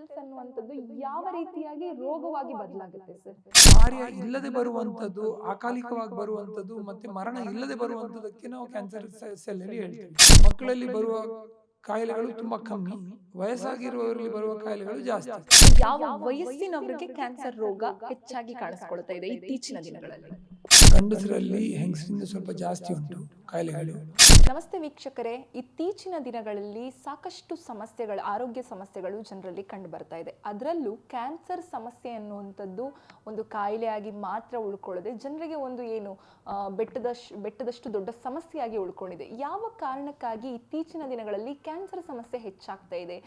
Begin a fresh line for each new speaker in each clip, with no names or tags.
Cells ಅನ್ನುವಂಥದ್ದು ಯಾವ ರೀತಿಯಾಗಿ ರೋಗವಾಗಿ ಬದಲಾಗುತ್ತೆ ಸರ್?
ಕಾರ್ಯ ಇಲ್ಲದೆ ಬರುವಂಥದ್ದು ಅಕಾಲಿಕವಾಗಿ ಬರುವಂಥದ್ದು ಮತ್ತೆ ಮರಣ ಇಲ್ಲದೆ ಬರುವಂಥದ್ದಕ್ಕೆ ನಾವು ಕ್ಯಾನ್ಸರ್ ಸೆಲ್ ಅಲ್ಲಿ ಹೇಳ್ತೀವಿ. ಮಕ್ಕಳಲ್ಲಿ ಬರುವ ಕಾಯಿಲೆಗಳು ತುಂಬಾ ಕಮ್ಮಿ. ವಯಸ್ಸಾಗಿರುವವರಲ್ಲಿ ಬರುವ ಕಾಯಿಲೆಗಳು ಜಾಸ್ತಿ.
ಯಾವ ವಯಸ್ಸಿನವರಿಗೆ ಕ್ಯಾನ್ಸರ್ ರೋಗ ಹೆಚ್ಚಾಗಿ ಕಾಣಿಸ್ಕೊಳ್ತಾ ಇದೆ ಇತ್ತೀಚಿನ ದಿನಗಳಲ್ಲಿ.
ಗಂಡಸರಲ್ಲಿ ಹೆಂಗಸರಿಂದ ಸ್ವಲ್ಪ ಜಾಸ್ತಿ ಉಂಟು ಕಾಯಿಲೆಗಳು.
ನಮಸ್ತೆ ವೀಕ್ಷಕರೇ. ಇತ್ತೀಚಿನ ದಿನಗಳಲ್ಲಿ ಸಾಕಷ್ಟು ಸಮಸ್ಯೆಗಳು, ಆರೋಗ್ಯ ಸಮಸ್ಯೆಗಳು ಜನರಲ್ಲಿ ಕಂಡು ಬರ್ತಾ ಇದೆ. ಅದರಲ್ಲೂ ಕ್ಯಾನ್ಸರ್ ಸಮಸ್ಯೆ ಅನ್ನುವಂಥದ್ದು ಒಂದು ಕಾಯಿಲೆಯಾಗಿ ಮಾತ್ರ ಉಳ್ಕೊಳ್ಳದೆ, ಜನರಿಗೆ ಒಂದು ಏನು ಬೆಟ್ಟದಷ್ಟು ಬೆಟ್ಟದಷ್ಟು ದೊಡ್ಡ ಸಮಸ್ಯೆಯಾಗಿ ಉಳ್ಕೊಂಡಿದೆ. ಯಾವ ಕಾರಣಕ್ಕಾಗಿ ಇತ್ತೀಚಿನ ದಿನಗಳಲ್ಲಿ ಕ್ಯಾನ್ಸರ್ ಸಮಸ್ಯೆ ಹೆಚ್ಚಾಗ್ತಾ ಇದೆ?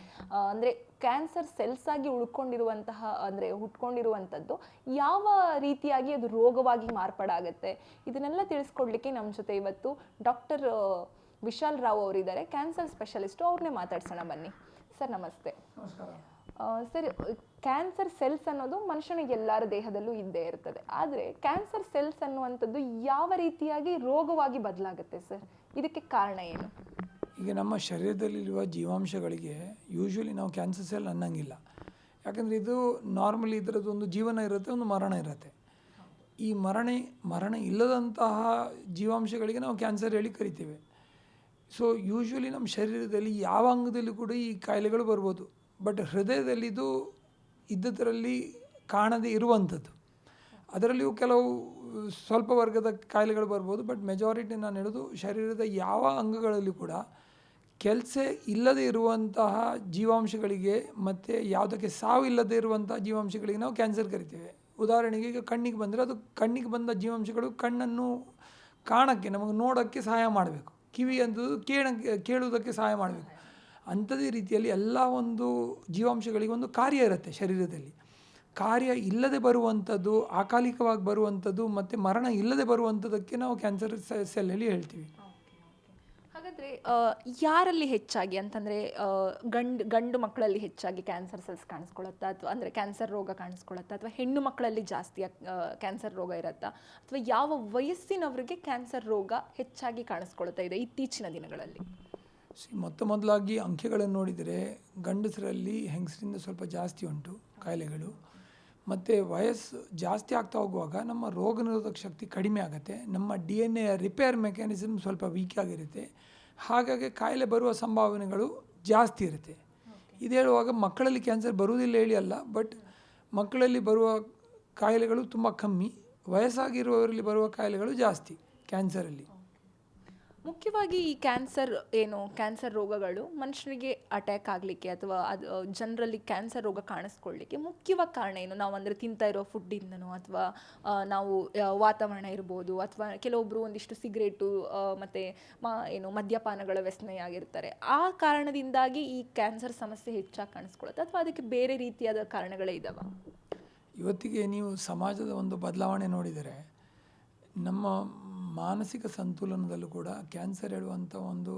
ಅಂದರೆ ಅಂದ್ರೆ ಕ್ಯಾನ್ಸರ್ ಸೆಲ್ಸ್ ಆಗಿ ಉಳ್ಕೊಂಡಿರುವಂತಹ ಅಂದ್ರೆ ಹುಟ್ಕೊಂಡಿರುವಂಥದ್ದು ಯಾವ ರೀತಿಯಾಗಿ ಅದು ರೋಗವಾಗಿ ಮಾರ್ಪಾಡಾಗುತ್ತೆ? ಇದನ್ನೆಲ್ಲ ತಿಳಿಸ್ಕೊಡ್ಲಿಕ್ಕೆ ನಮ್ಮ ಜೊತೆ ಇವತ್ತು ಡಾಕ್ಟರ್ ವಿಶಾಲ್ ರಾವ್ ಅವರಿದ್ದಾರೆ. ಕ್ಯಾನ್ಸರ್ ಸ್ಪೆಷಲಿಸ್ಟ್ ಅವ್ರನ್ನೇ ಮಾತಾಡ್ಸೋಣ ಬನ್ನಿ. ಸರ್ ನಮಸ್ತೆ. ಸರಿ ಸರ್ ಕ್ಯಾನ್ಸರ್ ಸೆಲ್ಸ್ ಅನ್ನೋದು ಮನುಷ್ಯನ ಎಲ್ಲರ ದೇಹದಲ್ಲೂ ಇದ್ದೇ ಇರ್ತದೆ. ಆದರೆ ಕ್ಯಾನ್ಸರ್ ಸೆಲ್ಸ್ ಅನ್ನುವಂಥದ್ದು ಯಾವ ರೀತಿಯಾಗಿ ರೋಗವಾಗಿ ಬದಲಾಗುತ್ತೆ ಸರ್? ಇದಕ್ಕೆ ಕಾರಣ ಏನು?
ಈಗ ನಮ್ಮ ಶರೀರದಲ್ಲಿರುವ ಜೀವಾಂಶಗಳಿಗೆ ಯೂಶ್ವಲಿ ನಾವು ಕ್ಯಾನ್ಸರ್ ಸೆಲ್ ಅನ್ನಂಗಿಲ್ಲ. ಯಾಕಂದರೆ ಇದು ನಾರ್ಮಲಿ ಇದರದ್ದು ಒಂದು ಜೀವನ ಇರುತ್ತೆ, ಒಂದು ಮರಣ ಇರುತ್ತೆ. ಈ ಮರಣ ಮರಣ ಇಲ್ಲದಂತಹ ಜೀವಾಂಶಗಳಿಗೆ ನಾವು ಕ್ಯಾನ್ಸರ್ ಹೇಳಿ ಕರಿತೇವೆ. ಸೊ ಯೂಶ್ವಲಿ ನಮ್ಮ ಶರೀರದಲ್ಲಿ ಯಾವ ಅಂಗದಲ್ಲಿ ಕೂಡ ಈ ಕಾಯಿಲೆಗಳು ಬರ್ಬೋದು. ಬಟ್ ಹೃದಯದಲ್ಲಿ ಇದು ಇದ್ದದರಲ್ಲಿ ಕಾಣದೇ ಇರುವಂಥದ್ದು. ಅದರಲ್ಲಿಯೂ ಕೆಲವು ಸ್ವಲ್ಪ ವರ್ಗದ ಕಾಯಿಲೆಗಳು ಬರ್ಬೋದು ಬಟ್ ಮೆಜಾರಿಟಿ ನಾನು ಹೇಳೋದು ಶರೀರದ ಯಾವ ಅಂಗಗಳಲ್ಲಿ ಕೂಡ ಕೆಲಸ ಇಲ್ಲದೆ ಇರುವಂತಹ ಜೀವಾಂಶಗಳಿಗೆ ಮತ್ತು ಯಾವುದಕ್ಕೆ ಸಾವಿಲ್ಲದೆ ಇರುವಂತಹ ಜೀವಾಂಶಗಳಿಗೆ ನಾವು ಕ್ಯಾನ್ಸರ್ ಕರಿತೇವೆ. ಉದಾಹರಣೆಗೆ ಈಗ ಕಣ್ಣಿಗೆ ಬಂದರೆ ಅದು ಕಣ್ಣಿಗೆ ಬಂದ ಜೀವಾಂಶಗಳು ಕಣ್ಣನ್ನು ಕಾಣಕ್ಕೆ ನಮಗೆ ನೋಡೋಕ್ಕೆ ಸಹಾಯ ಮಾಡಬೇಕು. ಕಿವಿ ಅಂತದ್ದು ಕೇಳ ಕೇಳುವುದಕ್ಕೆ ಸಹಾಯ ಮಾಡಬೇಕು. ಅಂಥದೇ ರೀತಿಯಲ್ಲಿ ಎಲ್ಲ ಒಂದು ಜೀವಾಂಶಗಳಿಗೆ ಒಂದು ಕಾರ್ಯ ಇರುತ್ತೆ ಶರೀರದಲ್ಲಿ. ಕಾರ್ಯ ಇಲ್ಲದೆ ಬರುವಂಥದ್ದು, ಅಕಾಲಿಕವಾಗಿ ಬರುವಂಥದ್ದು ಮತ್ತು ಮರಣ ಇಲ್ಲದೆ ಬರುವಂಥದ್ದಕ್ಕೆ ನಾವು ಕ್ಯಾನ್ಸರ್ ಸೆಲ್ಲಲ್ಲಿ ಹೇಳ್ತೀವಿ.
ಹಾಗಾದ್ರೆ ಯಾರಲ್ಲಿ ಹೆಚ್ಚಾಗಿ ಅಂತಂದ್ರೆ ಗಂಡು ಗಂಡು ಮಕ್ಕಳಲ್ಲಿ ಹೆಚ್ಚಾಗಿ ಕ್ಯಾನ್ಸರ್ ಸೆಲ್ಸ್ ಕಾಣಿಸ್ಕೊಳತ್ತಾ ಅಥವಾ ಅಂದ್ರೆ ಕ್ಯಾನ್ಸರ್ ರೋಗ ಕಾಣಿಸ್ಕೊಳತ್ತಾ ಅಥವಾ ಹೆಣ್ಣು ಮಕ್ಕಳಲ್ಲಿ ಜಾಸ್ತಿ ಕ್ಯಾನ್ಸರ್ ರೋಗ ಇರತ್ತಾ? ಅಥವಾ ಯಾವ ವಯಸ್ಸಿನವರಿಗೆ ಕ್ಯಾನ್ಸರ್ ರೋಗ ಹೆಚ್ಚಾಗಿ ಕಾಣಿಸ್ಕೊಳ್ತಾ ಇದೆ ಇತ್ತೀಚಿನ ದಿನಗಳಲ್ಲಿ?
ಮೊತ್ತ ಮೊದಲಾಗಿ ಅಂಕೆಗಳನ್ನು ನೋಡಿದರೆ, ಗಂಡಸರಲ್ಲಿ ಹೆಂಗಸರಿಂದ ಸ್ವಲ್ಪ ಜಾಸ್ತಿ ಉಂಟು ಕಾಯಿಲೆಗಳು. ಮತ್ತು ವಯಸ್ಸು ಜಾಸ್ತಿ ಆಗ್ತಾ ಹೋಗುವಾಗ ನಮ್ಮ ರೋಗ ನಿರೋಧಕ ಶಕ್ತಿ ಕಡಿಮೆ ಆಗುತ್ತೆ. ನಮ್ಮ D N A repair mechanism ಸ್ವಲ್ಪ ವೀಕ್ ಆಗಿರುತ್ತೆ. ಹಾಗಾಗಿ ಕಾಯಿಲೆ ಬರುವ ಸಂಭಾವನೆಗಳು ಜಾಸ್ತಿ ಇರುತ್ತೆ. ಇದು ಹೇಳುವಾಗ ಮಕ್ಕಳಲ್ಲಿ ಕ್ಯಾನ್ಸರ್ ಬರುವುದಿಲ್ಲ ಹೇಳಿ ಅಲ್ಲ ಬಟ್ ಮಕ್ಕಳಲ್ಲಿ ಬರುವ ಕಾಯಿಲೆಗಳು ತುಂಬ ಕಮ್ಮಿ ವಯಸ್ಸಾಗಿರುವವರಲ್ಲಿ ಬರುವ ಕಾಯಿಲೆಗಳು ಜಾಸ್ತಿ ಕ್ಯಾನ್ಸರಲ್ಲಿ.
ಮುಖ್ಯವಾಗಿ ಈ ಕ್ಯಾನ್ಸರ್ ಏನು ಕ್ಯಾನ್ಸರ್ ರೋಗಗಳು ಮನುಷ್ಯರಿಗೆ ಅಟ್ಯಾಕ್ ಆಗಲಿಕ್ಕೆ ಅಥವಾ ಅದು ಜನರಲ್ಲಿ ಕ್ಯಾನ್ಸರ್ ರೋಗ ಕಾಣಿಸ್ಕೊಳ್ಳಿಕ್ಕೆ ಮುಖ್ಯವಾಗಿ ಕಾರಣ ಏನು? ನಾವು ಅಂದರೆ ತಿಂತಾ ಇರೋ ಫುಡ್ಡಿಂದನೋ ಅಥವಾ ನಾವು ವಾತಾವರಣ ಇರ್ಬೋದು ಅಥವಾ ಕೆಲವೊಬ್ಬರು ಒಂದಿಷ್ಟು ಸಿಗರೇಟು ಮತ್ತು ಮ, ಏನು ಮದ್ಯಪಾನಗಳ ವ್ಯಸನೆಯಾಗಿರ್ತಾರೆ. ಆ ಕಾರಣದಿಂದಾಗಿ ಈ ಕ್ಯಾನ್ಸರ್ ಸಮಸ್ಯೆ ಹೆಚ್ಚಾಗಿ ಕಾಣಿಸ್ಕೊಳ್ಳುತ್ತೆ ಅಥವಾ ಅದಕ್ಕೆ ಬೇರೆ ರೀತಿಯಾದ ಕಾರಣಗಳೇ ಇದ್ದಾವೆ
ಇವತ್ತಿಗೆ ನೀವು ಸಮಾಜದ ಒಂದು ಬದಲಾವಣೆ ನೋಡಿದರೆ ನಮ್ಮ ಮಾನಸಿಕ ಸಂತುಲನದಲ್ಲೂ ಕೂಡ ಕ್ಯಾನ್ಸರ್ ಹೇಳುವಂಥ ಒಂದು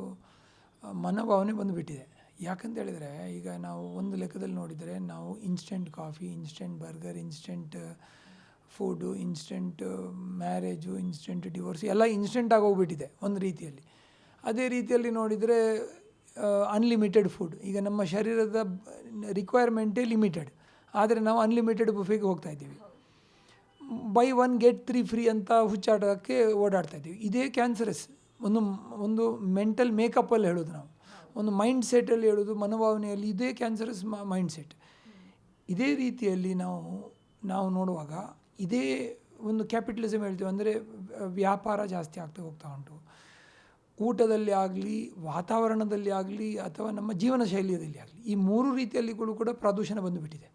ಮನೋಭಾವನೆ ಬಂದುಬಿಟ್ಟಿದೆ. ಯಾಕಂತ ಹೇಳಿದರೆ, ಈಗ ನಾವು ಒಂದು ಲೆಕ್ಕದಲ್ಲಿ ನೋಡಿದರೆ ನಾವು instant coffee instant burger instant food instant marriage instant divorce ಎಲ್ಲ ಇನ್ಸ್ಟೆಂಟ್ ಆಗೋಗ್ಬಿಟ್ಟಿದೆ ಒಂದು ರೀತಿಯಲ್ಲಿ. ಅದೇ ರೀತಿಯಲ್ಲಿ ನೋಡಿದರೆ ಅನ್ಲಿಮಿಟೆಡ್ ಫುಡ್ ಈಗ ನಮ್ಮ ಶರೀರದ ರಿಕ್ವೈರ್ಮೆಂಟೇ ಲಿಮಿಟೆಡ್ ಆದರೆ ನಾವು ಅನ್ಲಿಮಿಟೆಡ್ ಬುಫೆಗೆ ಹೋಗ್ತಾ ಇದ್ದೀವಿ. Buy one get three free ಅಂತ ಹುಚ್ಚಾಟಕ್ಕೆ ಓಡಾಡ್ತಾ ಇದ್ದೀವಿ. ಇದೇ ಕ್ಯಾನ್ಸರಸ್ ಒಂದು ಒಂದು ಮೆಂಟಲ್ ಮೇಕಪ್ಪಲ್ಲಿ ಹೇಳೋದು ನಾವು. ಒಂದು ಮೈಂಡ್ ಸೆಟ್ಟಲ್ಲಿ ಹೇಳೋದು, ಮನೋಭಾವನೆಯಲ್ಲಿ ಇದೇ ಕ್ಯಾನ್ಸರಸ್ ಮೈಂಡ್ ಸೆಟ್ ಇದೇ ರೀತಿಯಲ್ಲಿ ನಾವು ನಾವು ನೋಡುವಾಗ ಇದೇ ಒಂದು ಕ್ಯಾಪಿಟಲಿಸಮ್ ಹೇಳ್ತೀವಿ. ಅಂದರೆ ವ್ಯಾಪಾರ ಜಾಸ್ತಿ ಆಗ್ತಾ ಹೋಗ್ತಾ ಉಂಟು. ಊಟದಲ್ಲಿ ಆಗಲಿ, ವಾತಾವರಣದಲ್ಲಿ ಆಗಲಿ, ಅಥವಾ ನಮ್ಮ ಜೀವನ ಶೈಲಿಯಲ್ಲಿ ಆಗಲಿ, ಈ ಮೂರು ರೀತಿಯಲ್ಲಿ ಕೂಡ ಪ್ರದೂಷಣ ಬಂದುಬಿಟ್ಟಿದೆ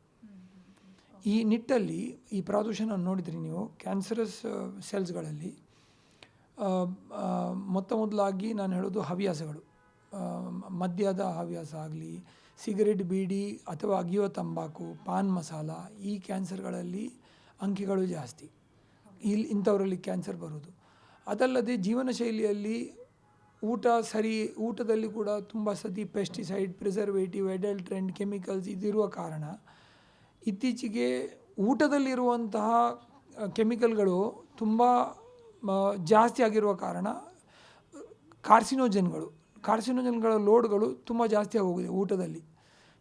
ಈ ನಿಟ್ಟಲ್ಲಿ ಈ ಪ್ರದೂಷಣ ನೋಡಿದರೆ ನೀವು ಕ್ಯಾನ್ಸರಸ್ ಸೆಲ್ಸ್ಗಳಲ್ಲಿ ಮೊತ್ತ ಮೊದಲಾಗಿ ನಾನು ಹೇಳೋದು ಹವ್ಯಾಸಗಳು. ಮದ್ಯದ ಹವ್ಯಾಸ ಆಗಲಿ, ಸಿಗರೇಟ್, ಬೀಡಿ ಅಥವಾ ಅಗಿಯೋ ತಂಬಾಕು, ಪಾನ್ ಮಸಾಲ ಈ ಕ್ಯಾನ್ಸರ್ಗಳಲ್ಲಿ ಅಂಕಿಗಳು ಜಾಸ್ತಿ. ಇಲ್ಲಿ ಇಂಥವರಲ್ಲಿ ಕ್ಯಾನ್ಸರ್ ಬರೋದು. ಅದಲ್ಲದೆ ಜೀವನ ಶೈಲಿಯಲ್ಲಿ ಊಟ ಸರಿ, ಊಟದಲ್ಲಿ ಕೂಡ ತುಂಬ ಸತಿ ಪೆಸ್ಟಿಸೈಡ್ ಪ್ರಿಸರ್ವೇಟಿವ್ ಎಡಲ್ಟ್ರೆಂಟ್ ಕೆಮಿಕಲ್ಸ್ ಇದಿರುವ ಕಾರಣ ಇತ್ತೀಚೆಗೆ ಊಟದಲ್ಲಿರುವಂತಹ ಕೆಮಿಕಲ್ಗಳು ತುಂಬ ಜಾಸ್ತಿ ಆಗಿರುವ ಕಾರಣ, ಕಾರ್ಸಿನೋಜನ್ಗಳು, ಕಾರ್ಸಿನೋಜನ್ಗಳ ಲೋಡ್ಗಳು ತುಂಬ ಜಾಸ್ತಿ ಆಗೋಗಿದೆ ಊಟದಲ್ಲಿ.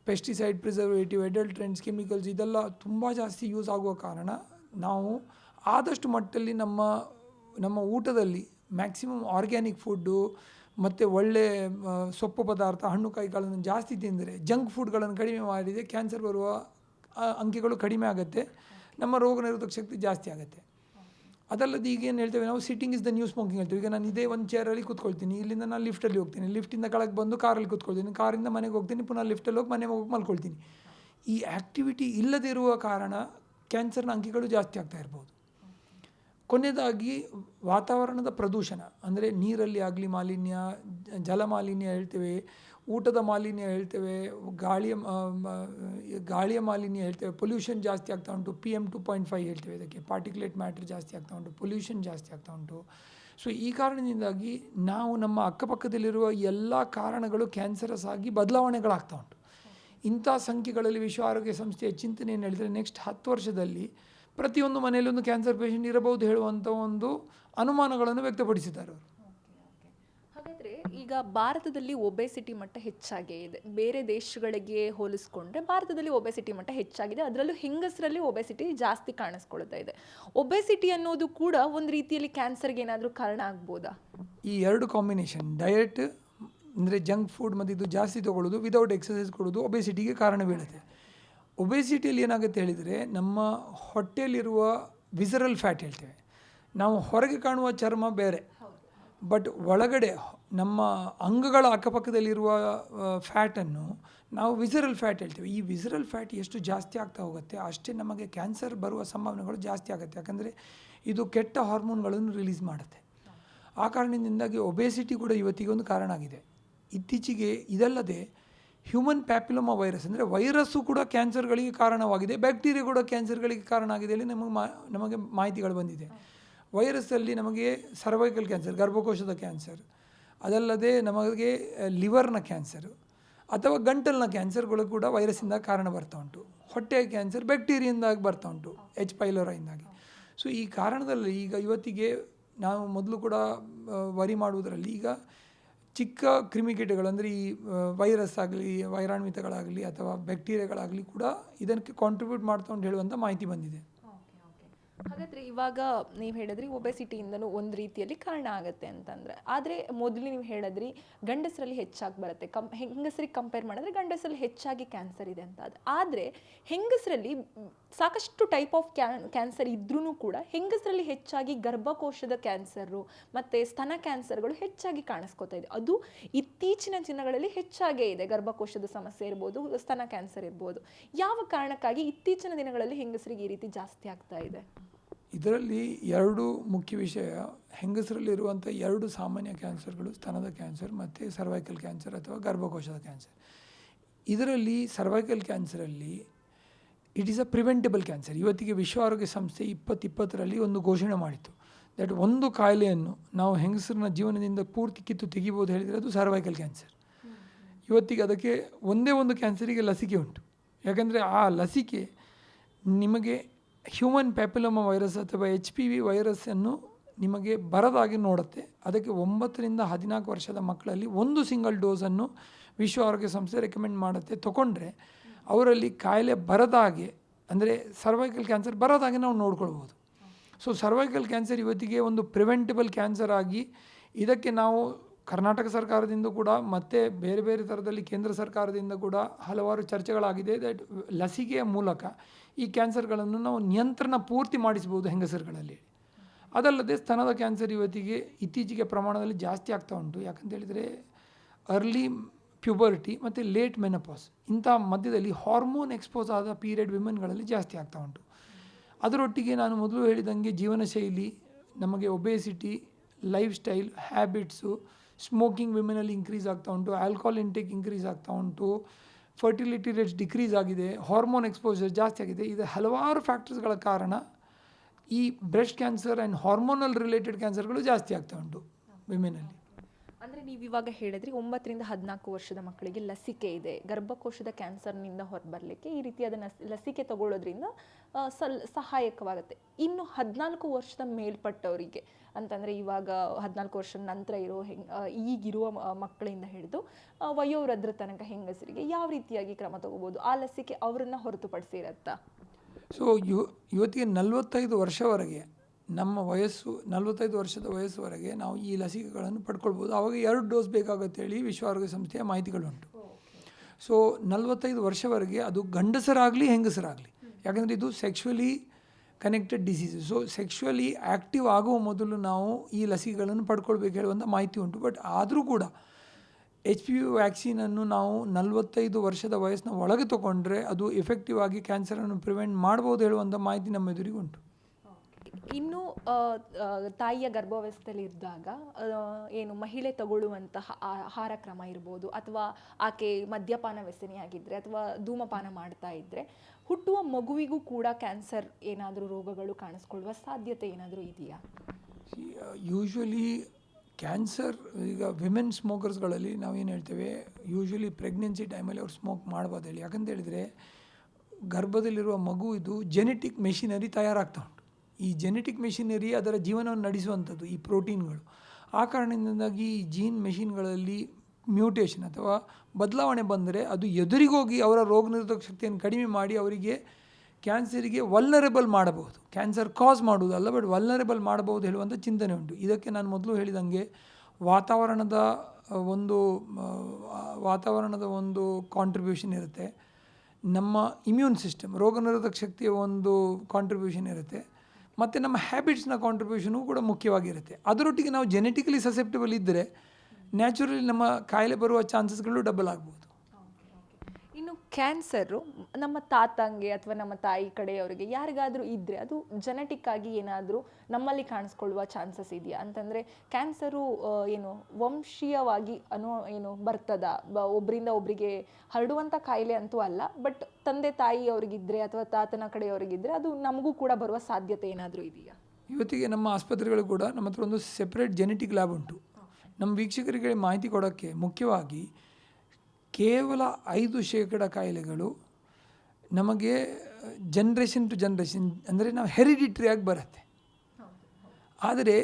ಪೆಸ್ಟಿಸೈಡ್ ಪ್ರಿಸರ್ವೇಟಿವ್ ಅಡಲ್ಟ್ರೆಂಟ್ಸ್ ಕೆಮಿಕಲ್ಸ್ ಇದೆಲ್ಲ ತುಂಬ ಜಾಸ್ತಿ ಯೂಸ್ ಆಗುವ ಕಾರಣ ನಾವು ಆದಷ್ಟು ಮಟ್ಟಲ್ಲಿ ನಮ್ಮ ನಮ್ಮ ಊಟದಲ್ಲಿ ಮ್ಯಾಕ್ಸಿಮಮ್ ಆರ್ಗ್ಯಾನಿಕ್ ಫುಡ್ಡು ಮತ್ತು ಒಳ್ಳೆ ಸೊಪ್ಪು ಪದಾರ್ಥ, ಹಣ್ಣು, ಕಾಯಿಗಳನ್ನು ಜಾಸ್ತಿ ತಿಂದರೆ ಜಂಕ್ ಫುಡ್ಗಳನ್ನು ಕಡಿಮೆ ಮಾಡಿದರೆ ಕ್ಯಾನ್ಸರ್ ಬರುವ ಅಂಕಿಗಳು ಕಡಿಮೆ ಆಗುತ್ತೆ. ನಮ್ಮ ರೋಗ ನಿರೋಧಕ ಶಕ್ತಿ ಜಾಸ್ತಿ ಆಗುತ್ತೆ. ಅದಲ್ಲದೆ ಈಗ ಏನು ಹೇಳ್ತೇವೆ ನಾವು sitting is the new smoking ಹೇಳ್ತೀವಿ. ಈಗ ನಾನು ಇದೇ ಒಂದು ಚೇರಲ್ಲಿ ಕೂತ್ಕೊಳ್ತೀನಿ. ಇಲ್ಲಿಂದ ನಾನು ಲಿಫ್ಟಲ್ಲಿ ಹೋಗ್ತೀನಿ. ಲಿಫ್ಟಿಂದ ಕೆಳಗೆ ಬಂದು ಕಾರಲ್ಲಿ ಕೂತ್ಕೊಳ್ತೀನಿ. ಕಾರಿಂದ ಮನೆಗೆ ಹೋಗ್ತೀನಿ. ಪುನಃ ಲಿಫ್ಟಲ್ಲಿ ಹೋಗಿ ಮನೆಗೆ ಹೋಗಿ ಮಲ್ಕೊಳ್ತೀನಿ. ಈ ಆ್ಯಕ್ಟಿವಿಟಿ ಇಲ್ಲದಿರುವ ಕಾರಣ ಕ್ಯಾನ್ಸರ್ನ ಅಂಕಿಗಳು ಜಾಸ್ತಿ ಆಗ್ತಾ ಇರ್ಬೋದು. ಕೊನೆಯದಾಗಿ ವಾತಾವರಣದ ಪ್ರದೂಷಣ, ಅಂದರೆ ನೀರಲ್ಲಿ ಆಗಲಿ ಮಾಲಿನ್ಯ, ಜಲ ಮಾಲಿನ್ಯ ಹೇಳ್ತೇವೆ, ಊಟದ ಮಾಲಿನ್ಯ ಹೇಳ್ತೇವೆ, ಗಾಳಿಯ ಗಾಳಿಯ ಮಾಲಿನ್ಯ ಹೇಳ್ತೇವೆ ಪೊಲ್ಯೂಷನ್ ಜಾಸ್ತಿ ಆಗ್ತಾ ಉಂಟು P M two point five ಹೇಳ್ತೇವೆ ಇದಕ್ಕೆ ಪಾರ್ಟಿಕ್ಯುಲೇಟ್ ಮ್ಯಾಟ್ರ್ ಜಾಸ್ತಿ ಆಗ್ತಾ ಉಂಟು ಪೊಲ್ಯೂಷನ್ ಜಾಸ್ತಿ ಆಗ್ತಾ ಉಂಟು. ಸೊ ಈ ಕಾರಣದಿಂದಾಗಿ ನಾವು ನಮ್ಮ ಅಕ್ಕಪಕ್ಕದಲ್ಲಿರುವ ಎಲ್ಲ ಕಾರಣಗಳು ಕ್ಯಾನ್ಸರಸ್ ಆಗಿ ಬದಲಾವಣೆಗಳಾಗ್ತಾ ಉಂಟು. ಇಂಥ ಸಂಖ್ಯೆಗಳಲ್ಲಿ ವಿಶ್ವ ಆರೋಗ್ಯ ಸಂಸ್ಥೆಯ ಏನು ಹೇಳಿದರೆ ನೆಕ್ಸ್ಟ್ ಹತ್ತು ವರ್ಷದಲ್ಲಿ ಪ್ರತಿಯೊಂದು ಮನೆಯಲ್ಲಿ ಒಂದು ಕ್ಯಾನ್ಸರ್ ಪೇಷಂಟ್ ಇರಬಹುದು ಹೇಳುವಂಥ ಒಂದು ಅನುಮಾನಗಳನ್ನು ವ್ಯಕ್ತಪಡಿಸಿದ್ದಾರೆ ಅವರು.
ಹಾಗಾದ್ರೆ ಈಗ ಭಾರತದಲ್ಲಿ ಒಬೆಸಿಟಿ ಮಟ್ಟ ಹೆಚ್ಚಾಗೇ ಇದೆ. ಬೇರೆ ದೇಶಗಳಿಗೆ ಹೋಲಿಸ್ಕೊಂಡ್ರೆ ಭಾರತದಲ್ಲಿ ಒಬೆಸಿಟಿ ಮಟ್ಟ ಹೆಚ್ಚಾಗಿದೆ. ಅದರಲ್ಲೂ ಹೆಂಗಸರಲ್ಲಿ ಒಬೆಸಿಟಿ ಜಾಸ್ತಿ ಕಾಣಿಸ್ಕೊಳ್ತಾ ಇದೆ. ಒಬೆಸಿಟಿ ಅನ್ನೋದು ಕೂಡ ಒಂದು ರೀತಿಯಲ್ಲಿ ಕ್ಯಾನ್ಸರ್ಗೆ ಏನಾದರೂ ಕಾರಣ ಆಗ್ಬೋದಾ?
ಈ ಎರಡು ಕಾಂಬಿನೇಷನ್ ಡಯಟ್ ಅಂದರೆ ಜಂಕ್ ಫುಡ್ ಮತ್ತು ಇದು ಜಾಸ್ತಿ ತೊಗೊಳ್ಳೋದು ವಿದೌಟ್ ಎಕ್ಸಸೈಸ್ ಕೊಡೋದು ಒಬೆಸಿಟಿಗೆ ಕಾರಣ ಬೀಳುತ್ತೆ. ಒಬೆಸಿಟಿಯಲ್ಲಿ ಏನಾಗುತ್ತೆ ಹೇಳಿದರೆ ನಮ್ಮ ಹೊಟ್ಟೆಯಲ್ಲಿರುವ ವಿಸರಲ್ ಫ್ಯಾಟ್ ಹೇಳ್ತೇವೆ. ನಾವು ಹೊರಗೆ ಕಾಣುವ ಚರ್ಮ ಬೇರೆ ಬಟ್ ಒಳಗಡೆ ನಮ್ಮ ಅಂಗಗಳ ಅಕ್ಕಪಕ್ಕದಲ್ಲಿರುವ ಫ್ಯಾಟನ್ನು ನಾವು ವಿಸರಲ್ ಫ್ಯಾಟ್ ಹೇಳ್ತೇವೆ. ಈ ವಿಸರಲ್ ಫ್ಯಾಟ್ ಎಷ್ಟು ಜಾಸ್ತಿ ಆಗ್ತಾ ಹೋಗುತ್ತೆ ಅಷ್ಟೇ ನಮಗೆ ಕ್ಯಾನ್ಸರ್ ಬರುವ ಸಂಭಾವನೆಗಳು ಜಾಸ್ತಿ ಆಗುತ್ತೆ. ಯಾಕಂದರೆ ಇದು ಕೆಟ್ಟ ಹಾರ್ಮೋನ್ಗಳನ್ನು ರಿಲೀಸ್ ಮಾಡುತ್ತೆ. ಆ ಕಾರಣದಿಂದಾಗಿ ಒಬೆಸಿಟಿ ಕೂಡ ಇವತ್ತಿಗೆ ಒಂದು ಕಾರಣ ಆಗಿದೆ. ಇತ್ತೀಚೆಗೆ ಇದಲ್ಲದೆ ಹ್ಯೂಮನ್ ಪ್ಯಾಪಿಲೋಮಾ ವೈರಸ್ ಅಂದರೆ ವೈರಸ್ಸು ಕೂಡ ಕ್ಯಾನ್ಸರ್ಗಳಿಗೆ ಕಾರಣವಾಗಿದೆ ಬ್ಯಾಕ್ಟೀರಿಯಾ ಕೂಡ ಕ್ಯಾನ್ಸರ್ಗಳಿಗೆ ಕಾರಣ ಆಗಿದೆ ಅಲ್ಲಿ ನಮಗೆ ಮಾ, ನಮಗೆ ಮಾಹಿತಿಗಳು ಬಂದಿದೆ. ವೈರಸ್ಸಲ್ಲಿ ನಮಗೆ ಸರ್ವೈಕಲ್ ಕ್ಯಾನ್ಸರ್ ಗರ್ಭಕೋಶದ ಕ್ಯಾನ್ಸರ್ ಅದಲ್ಲದೆ ನಮಗೆ ಲಿವರ್ನ ಕ್ಯಾನ್ಸರ್ ಅಥವಾ ಗಂಟಲಿನ ಕ್ಯಾನ್ಸರ್ಗಳು ಕೂಡ ವೈರಸ್ಸಿಂದ ಕಾರಣ ಬರ್ತಾ ಉಂಟು. ಹೊಟ್ಟೆಯ ಕ್ಯಾನ್ಸರ್ ಬ್ಯಾಕ್ಟೀರಿಯಿಂದಾಗಿ ಬರ್ತಾ ಉಂಟು ಎಚ್ ಪೈಲೋರಾಯಿಂದಾಗಿ ಸೊ ಈ ಕಾರಣದಲ್ಲಿ ಈಗ ಇವತ್ತಿಗೆ ನಾವು ಮೊದಲು ಕೂಡ ವರಿ ಮಾಡುವುದರಲ್ಲಿ ಈಗ ಚಿಕ್ಕ ಕ್ರಿಮಿಕೀಟಗಳು ಅಂದರೆ ಈ ವೈರಸ್ ಆಗಲಿ, ವೈರಾಣ್ವಿತಗಳಾಗಲಿ ಅಥವಾ ಬ್ಯಾಕ್ಟೀರಿಯಾಗಳಾಗಲಿ ಕೂಡ ಇದಕ್ಕೆ ಕಾಂಟ್ರಿಬ್ಯೂಟ್ ಮಾಡ್ತಾ ಉಂಟು ಹೇಳುವಂಥ ಮಾಹಿತಿ ಬಂದಿದೆ.
ಹಾಗಾದ್ರೆ ಇವಾಗ ನೀವು ಹೇಳಿದ್ರಿ ಒಬೆಸಿಟಿಯಿಂದನೂ ಒಂದು ರೀತಿಯಲ್ಲಿ ಕಾರಣ ಆಗುತ್ತೆ ಅಂತಂದ್ರೆ. ಆದರೆ ಮೊದಲು ನೀವು ಹೇಳಿದ್ರಿ ಗಂಡಸರಲ್ಲಿ ಹೆಚ್ಚಾಗಿ ಬರುತ್ತೆ. ಕಂ, ಹೆಂಗಸರಿಗೆ ಕಂಪೇರ್ ಮಾಡಿದ್ರೆ ಗಂಡಸರಲ್ಲಿ ಹೆಚ್ಚಾಗಿ ಕ್ಯಾನ್ಸರ್ ಇದೆ ಅಂತ ಅದು. ಆದರೆ ಹೆಂಗಸರಲ್ಲಿ ಸಾಕಷ್ಟು ಟೈಪ್ ಆಫ್ ಕ್ಯಾನ್ ಕ್ಯಾನ್ಸರ್ ಇದ್ರೂ ಕೂಡ ಹೆಂಗಸರಲ್ಲಿ ಹೆಚ್ಚಾಗಿ ಗರ್ಭಕೋಶದ ಕ್ಯಾನ್ಸರು ಮತ್ತು ಸ್ತನ ಕ್ಯಾನ್ಸರ್ಗಳು ಹೆಚ್ಚಾಗಿ ಕಾಣಿಸ್ಕೋತಾ ಇದೆ. ಅದು ಇತ್ತೀಚಿನ ದಿನಗಳಲ್ಲಿ ಹೆಚ್ಚಾಗೇ ಇದೆ. ಗರ್ಭಕೋಶದ ಸಮಸ್ಯೆ ಇರ್ಬೋದು, ಸ್ತನ ಕ್ಯಾನ್ಸರ್ ಇರ್ಬೋದು. ಯಾವ ಕಾರಣಕ್ಕಾಗಿ ಇತ್ತೀಚಿನ ದಿನಗಳಲ್ಲಿ ಹೆಂಗಸರಿಗೆ ಈ ರೀತಿ ಜಾಸ್ತಿ ಆಗ್ತಾ ಇದೆ?
ಇದರಲ್ಲಿ ಎರಡು ಮುಖ್ಯ ವಿಷಯ ಹೆಂಗಸರಲ್ಲಿರುವಂಥ ಎರಡು ಸಾಮಾನ್ಯ ಕ್ಯಾನ್ಸರ್ಗಳು, ಸ್ತನದ ಕ್ಯಾನ್ಸರ್ ಮತ್ತು ಸರ್ವೈಕಲ್ ಕ್ಯಾನ್ಸರ್ ಅಥವಾ ಗರ್ಭಕೋಶದ ಕ್ಯಾನ್ಸರ್. ಇದರಲ್ಲಿ cervical ಕ್ಯಾನ್ಸರಲ್ಲಿ it is a preventable cancer ಇವತ್ತಿಗೆ ವಿಶ್ವ ಆರೋಗ್ಯ ಸಂಸ್ಥೆ ಇಪ್ಪತ್ತಿಪ್ಪತ್ತರಲ್ಲಿ ಒಂದು ಘೋಷಣೆ ಮಾಡಿತ್ತು. ದಟ್ ಒಂದು ಕಾಯಿಲೆಯನ್ನು ನಾವು ಹೆಂಗಸರನ್ನ ಜೀವನದಿಂದ ಪೂರ್ತಿ ಕಿತ್ತು ತೆಗಿಬೋದು ಹೇಳಿದರೆ ಅದು ಸರ್ವೈಕಲ್ ಕ್ಯಾನ್ಸರ್ ಇವತ್ತಿಗೆ ಅದಕ್ಕೆ ಒಂದೇ ಒಂದು ಕ್ಯಾನ್ಸರಿಗೆ ಲಸಿಕೆ ಉಂಟು. ಯಾಕಂದರೆ ಆ ಲಸಿಕೆ ನಿಮಗೆ ಹ್ಯೂಮನ್ ಪ್ಯಾಪಿಲೋಮ ವೈರಸ್ ಅಥವಾ ಎಚ್ ಪಿ ವಿ ವೈರಸ್ಸನ್ನು ನಿಮಗೆ ಬರದಾಗಿ ನೋಡುತ್ತೆ. ಅದಕ್ಕೆ ಒಂಬತ್ತರಿಂದ ಹದಿನಾಲ್ಕು ವರ್ಷದ ಮಕ್ಕಳಲ್ಲಿ ಒಂದು ಸಿಂಗಲ್ ಡೋಸನ್ನು ವಿಶ್ವ ಆರೋಗ್ಯ ಸಂಸ್ಥೆ ರೆಕಮೆಂಡ್ ಮಾಡುತ್ತೆ. ತಗೊಂಡ್ರೆ ಅವರಲ್ಲಿ ಕಾಯಿಲೆ ಬರದಾಗೆ, ಅಂದರೆ ಸರ್ವೈಕಲ್ ಕ್ಯಾನ್ಸರ್ ಬರದಾಗೆ ನಾವು ನೋಡ್ಕೊಳ್ಬೋದು. ಸೊ ಸರ್ವೈಕಲ್ ಕ್ಯಾನ್ಸರ್ ಇವತ್ತಿಗೆ ಒಂದು ಪ್ರಿವೆಂಟಬಲ್ ಕ್ಯಾನ್ಸರ್ ಆಗಿ ಇದಕ್ಕೆ ನಾವು ಕರ್ನಾಟಕ ಸರ್ಕಾರದಿಂದ ಕೂಡ, ಮತ್ತು ಬೇರೆ ಬೇರೆ ಥರದಲ್ಲಿ ಕೇಂದ್ರ ಸರ್ಕಾರದಿಂದ ಕೂಡ ಹಲವಾರು ಚರ್ಚೆಗಳಾಗಿದೆ ದಟ್ ಲಸಿಕೆಯ ಮೂಲಕ ಈ ಕ್ಯಾನ್ಸರ್ಗಳನ್ನು ನಾವು ನಿಯಂತ್ರಣ ಪೂರ್ತಿ ಮಾಡಿಸ್ಬೋದು ಹೆಂಗಸರುಗಳಲ್ಲಿ. ಅದಲ್ಲದೆ ಸ್ತನದ ಕ್ಯಾನ್ಸರ್ ಇವತ್ತಿಗೆ ಇತ್ತೀಚೆಗೆ ಪ್ರಮಾಣದಲ್ಲಿ ಜಾಸ್ತಿ ಆಗ್ತಾ ಉಂಟು. ಯಾಕಂತ ಹೇಳಿದರೆ ಅರ್ಲಿ ಪ್ಯೂಬರ್ಟಿ ಮತ್ತು ಲೇಟ್ ಮೆನಪಾಸ್ ಇಂಥ ಮಧ್ಯದಲ್ಲಿ ಹಾರ್ಮೋನ್ ಎಕ್ಸ್ಪೋಸ್ ಆದ ಪೀರಿಯಡ್ ವಿಮೆನ್ಗಳಲ್ಲಿ ಜಾಸ್ತಿ ಆಗ್ತಾ ಉಂಟು. ಅದರೊಟ್ಟಿಗೆ ನಾನು ಮೊದಲು ಹೇಳಿದಂಗೆ ಜೀವನ ಶೈಲಿ ನಮಗೆ obesity life style habits smoking ವಿಮೆನಲ್ಲಿ ಇನ್ಕ್ರೀಸ್ ಆಗ್ತಾ ಉಂಟು ಆಲ್ಕೋಹಾಲ್ ಇಂಟೇಕ್ ಇನ್ಕ್ರೀಸ್ ಆಗ್ತಾ ಉಂಟು ಫರ್ಟಿಲಿಟಿ ರೇಟ್ಸ್ ಡಿಕ್ರೀಸ್ ಆಗಿದೆ ಹಾರ್ಮೋನ್ ಎಕ್ಸ್ಪೋಜರ್ ಜಾಸ್ತಿ ಆಗಿದೆ. ಇದು ಹಲವಾರು ಫ್ಯಾಕ್ಟರ್ಸ್ಗಳ ಕಾರಣ ಈ breast cancer and hormonal related ಕ್ಯಾನ್ಸರ್ಗಳು ಜಾಸ್ತಿ ಆಗ್ತಾ ಉಂಟು ವಿಮೆನಲ್ಲಿ
ಅಂದರೆ ನೀವು ಇವಾಗ ಹೇಳಿದ್ರಿ ಒಂಬತ್ತರಿಂದ ಹದಿನಾಲ್ಕು ವರ್ಷದ ಮಕ್ಕಳಿಗೆ ಲಸಿಕೆ ಇದೆ. ಗರ್ಭಕೋಶದ ಕ್ಯಾನ್ಸರ್ನಿಂದ ಹೊರಬರಲಿಕ್ಕೆ ಈ ರೀತಿಯಾದ ಲಸಿಕೆ ತಗೊಳ್ಳೋದ್ರಿಂದ ಸಲ್, ಸಹಾಯಕವಾಗುತ್ತೆ. ಇನ್ನು ಹದಿನಾಲ್ಕು ವರ್ಷದ ಮೇಲ್ಪಟ್ಟವರಿಗೆ ಅಂತಂದರೆ ಇವಾಗ ಹದಿನಾಲ್ಕು ವರ್ಷದ ನಂತರ ಇರೋ ಹೆಂಗ್ ಈಗಿರುವ ಮಕ್ಕಳಿಂದ ಹಿಡಿದು ವಯೋವೃದ್ಧರ ತನಕ ಹೆಂಗಸರಿಗೆ ಯಾವ ರೀತಿಯಾಗಿ ಕ್ರಮ ತಗೋಬೋದು ಆ ಲಸಿಕೆ ಅವರನ್ನು ಹೊರತುಪಡಿಸಿರತ್ತಾ
ಸೊ ಯು, ಇವತ್ತಿಗೆ ನಲವತ್ತೈದು ವರ್ಷವರೆಗೆ, ನಮ್ಮ ವಯಸ್ಸು, ನಲವತ್ತೈದು ವರ್ಷದ ವಯಸ್ಸುವರೆಗೆ ನಾವು ಈ ಲಸಿಕೆಗಳನ್ನು ಪಡ್ಕೊಳ್ಬೋದು. ಆವಾಗ ಎರಡು ಡೋಸ್ ಬೇಕಾಗುತ್ತೆ ಹೇಳಿ ವಿಶ್ವ ಆರೋಗ್ಯ ಸಂಸ್ಥೆಯ ಮಾಹಿತಿಗಳುಂಟು ಸೊ ನಲವತ್ತೈದು ವರ್ಷವರೆಗೆ ಅದು ಗಂಡಸರಾಗಲಿ ಹೆಂಗಸರಾಗಲಿ, ಯಾಕಂದರೆ ಇದು sexually connected diseases so sexually active ಆಗುವ ಮೊದಲು ನಾವು ಈ ಲಸಿಕೆಗಳನ್ನು ಪಡ್ಕೊಳ್ಬೇಕು ಹೇಳುವಂಥ ಮಾಹಿತಿ ಉಂಟು. ಬಟ್ ಆದರೂ ಕೂಡ ಎಚ್ ಪಿ ವಿ ವ್ಯಾಕ್ಸಿನನ್ನು ನಾವು ನಲವತ್ತೈದು ವರ್ಷದ ವಯಸ್ಸಿನ ಒಳಗೆ ತಗೊಂಡ್ರೆ ಅದು ಎಫೆಕ್ಟಿವ್ ಆಗಿ ಕ್ಯಾನ್ಸರನ್ನು ಪ್ರಿವೆಂಟ್ ಮಾಡ್ಬೋದು ಹೇಳುವಂಥ ಮಾಹಿತಿ ನಮ್ಮ ಎದುರಿಗೆ ಉಂಟು.
ಇನ್ನು ತಾಯಿಯ ಗರ್ಭಾವಸ್ಥೆಯಲ್ಲಿ ಇದ್ದಾಗ ಏನು ಮಹಿಳೆ ತಗೊಳ್ಳುವಂತಹ ಆಹಾರ ಕ್ರಮ ಇರ್ಬೋದು, ಅಥವಾ ಆಕೆ ಮದ್ಯಪಾನ ವ್ಯಸನಿಯಾಗಿದ್ದರೆ ಅಥವಾ ಧೂಮಪಾನ ಮಾಡ್ತಾ ಇದ್ದರೆ ಹುಟ್ಟುವ ಮಗುವಿಗೂ ಕೂಡ ಕ್ಯಾನ್ಸರ್ ಏನಾದರೂ ರೋಗಗಳು ಕಾಣಿಸ್ಕೊಳ್ಳುವ ಸಾಧ್ಯತೆ ಏನಾದರೂ ಇದೆಯಾ?
ಯೂಶ್ವಲಿ ಕ್ಯಾನ್ಸರ್, ಈಗ ವಿಮೆನ್ ಸ್ಮೋಕರ್ಸ್ಗಳಲ್ಲಿ ನಾವೇನು ಹೇಳ್ತೇವೆ, ಯೂಶ್ವಲಿ ಪ್ರೆಗ್ನೆನ್ಸಿ ಟೈಮಲ್ಲಿ ಅವ್ರು ಸ್ಮೋಕ್ ಮಾಡ್ಬೋದು ಹೇಳಿ. ಯಾಕಂತ ಹೇಳಿದರೆ, ಗರ್ಭದಲ್ಲಿರುವ ಮಗು ಇದು ಜೆನೆಟಿಕ್ ಮೆಷಿನರಿ ತಯಾರಾಗ್ತಾ ಈ ಜೆನೆಟಿಕ್ ಮೆಷಿನರಿ ಅದರ ಜೀವನವನ್ನು ನಡೆಸುವಂಥದ್ದು, ಈ ಪ್ರೋಟೀನ್ಗಳು. ಆ ಕಾರಣದಿಂದಾಗಿ ಈ ಜೀನ್ ಮೆಷಿನ್ಗಳಲ್ಲಿ ಮ್ಯೂಟೇಷನ್ ಅಥವಾ ಬದಲಾವಣೆ ಬಂದರೆ ಅದು ಎದುರಿಗೋಗಿ ಅವರ ರೋಗ ನಿರೋಧಕ ಶಕ್ತಿಯನ್ನು ಕಡಿಮೆ ಮಾಡಿ ಅವರಿಗೆ ಕ್ಯಾನ್ಸರಿಗೆ ವಲ್ನರೇಬಲ್ ಮಾಡಬಹುದು. ಕ್ಯಾನ್ಸರ್ ಕಾಸ್ ಮಾಡುವುದಲ್ಲ ಬಟ್ ವಲ್ನರೇಬಲ್ ಮಾಡಬಹುದು ಹೇಳುವಂಥ ಚಿಂತನೆ ಉಂಟು. ಇದಕ್ಕೆ ನಾನು ಮೊದಲು ಹೇಳಿದಂಗೆ ವಾತಾವರಣದ ಒಂದು ವಾತಾವರಣದ ಒಂದು ಕಾಂಟ್ರಿಬ್ಯೂಷನ್ ಇರುತ್ತೆ. ನಮ್ಮ ಇಮ್ಯೂನ್ ಸಿಸ್ಟಮ್ ರೋಗ ನಿರೋಧಕ ಶಕ್ತಿಯ ಒಂದು ಕಾಂಟ್ರಿಬ್ಯೂಷನ್ ಇರುತ್ತೆ. ಮತ್ತು ನಮ್ಮ ಹ್ಯಾಬಿಟ್ಸ್ನ ಕಾಂಟ್ರಿಬ್ಯೂಷನು ಕೂಡ ಮುಖ್ಯವಾಗಿರುತ್ತೆ. ಅದರೊಟ್ಟಿಗೆ ನಾವು ಜೆನೆಟಿಕಲಿ ಸಸೆಪ್ಟಬಲ್ ಇದ್ದರೆ ನ್ಯಾಚುರಲಿ ನಮ್ಮ ಕಾಯಿಲೆ ಬರುವ ಚಾನ್ಸಸ್ಗಳು ಡಬಲ್ ಆಗ್ಬೋದು.
ಕ್ಯಾನ್ಸರು ನಮ್ಮ ತಾತಂಗೆ ಅಥವಾ ನಮ್ಮ ತಾಯಿ ಕಡೆಯವರಿಗೆ ಯಾರಿಗಾದರೂ ಇದ್ದರೆ ಅದು ಜೆನೆಟಿಕ್ ಆಗಿ ಏನಾದರೂ ನಮ್ಮಲ್ಲಿ ಕಾಣಿಸ್ಕೊಳ್ಳುವ ಚಾನ್ಸಸ್ ಇದೆಯಾ? ಅಂತಂದರೆ ಕ್ಯಾನ್ಸರು ಏನು ವಂಶೀಯವಾಗಿ ಅನ್ನೋ ಏನು ಬರ್ತದ? ಬ ಒಬ್ಬರಿಂದ ಒಬ್ಬರಿಗೆ ಹರಡುವಂಥ ಕಾಯಿಲೆ ಅಂತೂ ಅಲ್ಲ ಬಟ್ ತಂದೆ ತಾಯಿ ಅವರಿಗಿದ್ರೆ ಅಥವಾ ತಾತನ ಕಡೆಯವರಿಗಿದ್ದರೆ ಅದು ನಮಗೂ ಕೂಡ ಬರುವ ಸಾಧ್ಯತೆ ಏನಾದರೂ ಇದೆಯಾ?
ಇವತ್ತಿಗೆ ನಮ್ಮ ಆಸ್ಪತ್ರೆಗಳು ಕೂಡ ನಮ್ಮ ಹತ್ರ ಒಂದು ಸೆಪ್ರೇಟ್ ಜೆನೆಟಿಕ್ ಲ್ಯಾಬ್ ಉಂಟು. ನಮ್ಮ ವೀಕ್ಷಕರಿಗೆ ಮಾಹಿತಿ ಕೊಡೋಕ್ಕೆ ಮುಖ್ಯವಾಗಿ ಕೇವಲ ಐದು ಶೇಕಡ ಕಾಯಿಲೆಗಳು ನಮಗೆ ಜನ್ರೇಷನ್ ಟು ಜನ್ರೇಷನ್ ಅಂದರೆ ನಾವು ಹೆರಿಡಿಟ್ರಿಯಾಗಿ ಬರುತ್ತೆ. ಆದರೆ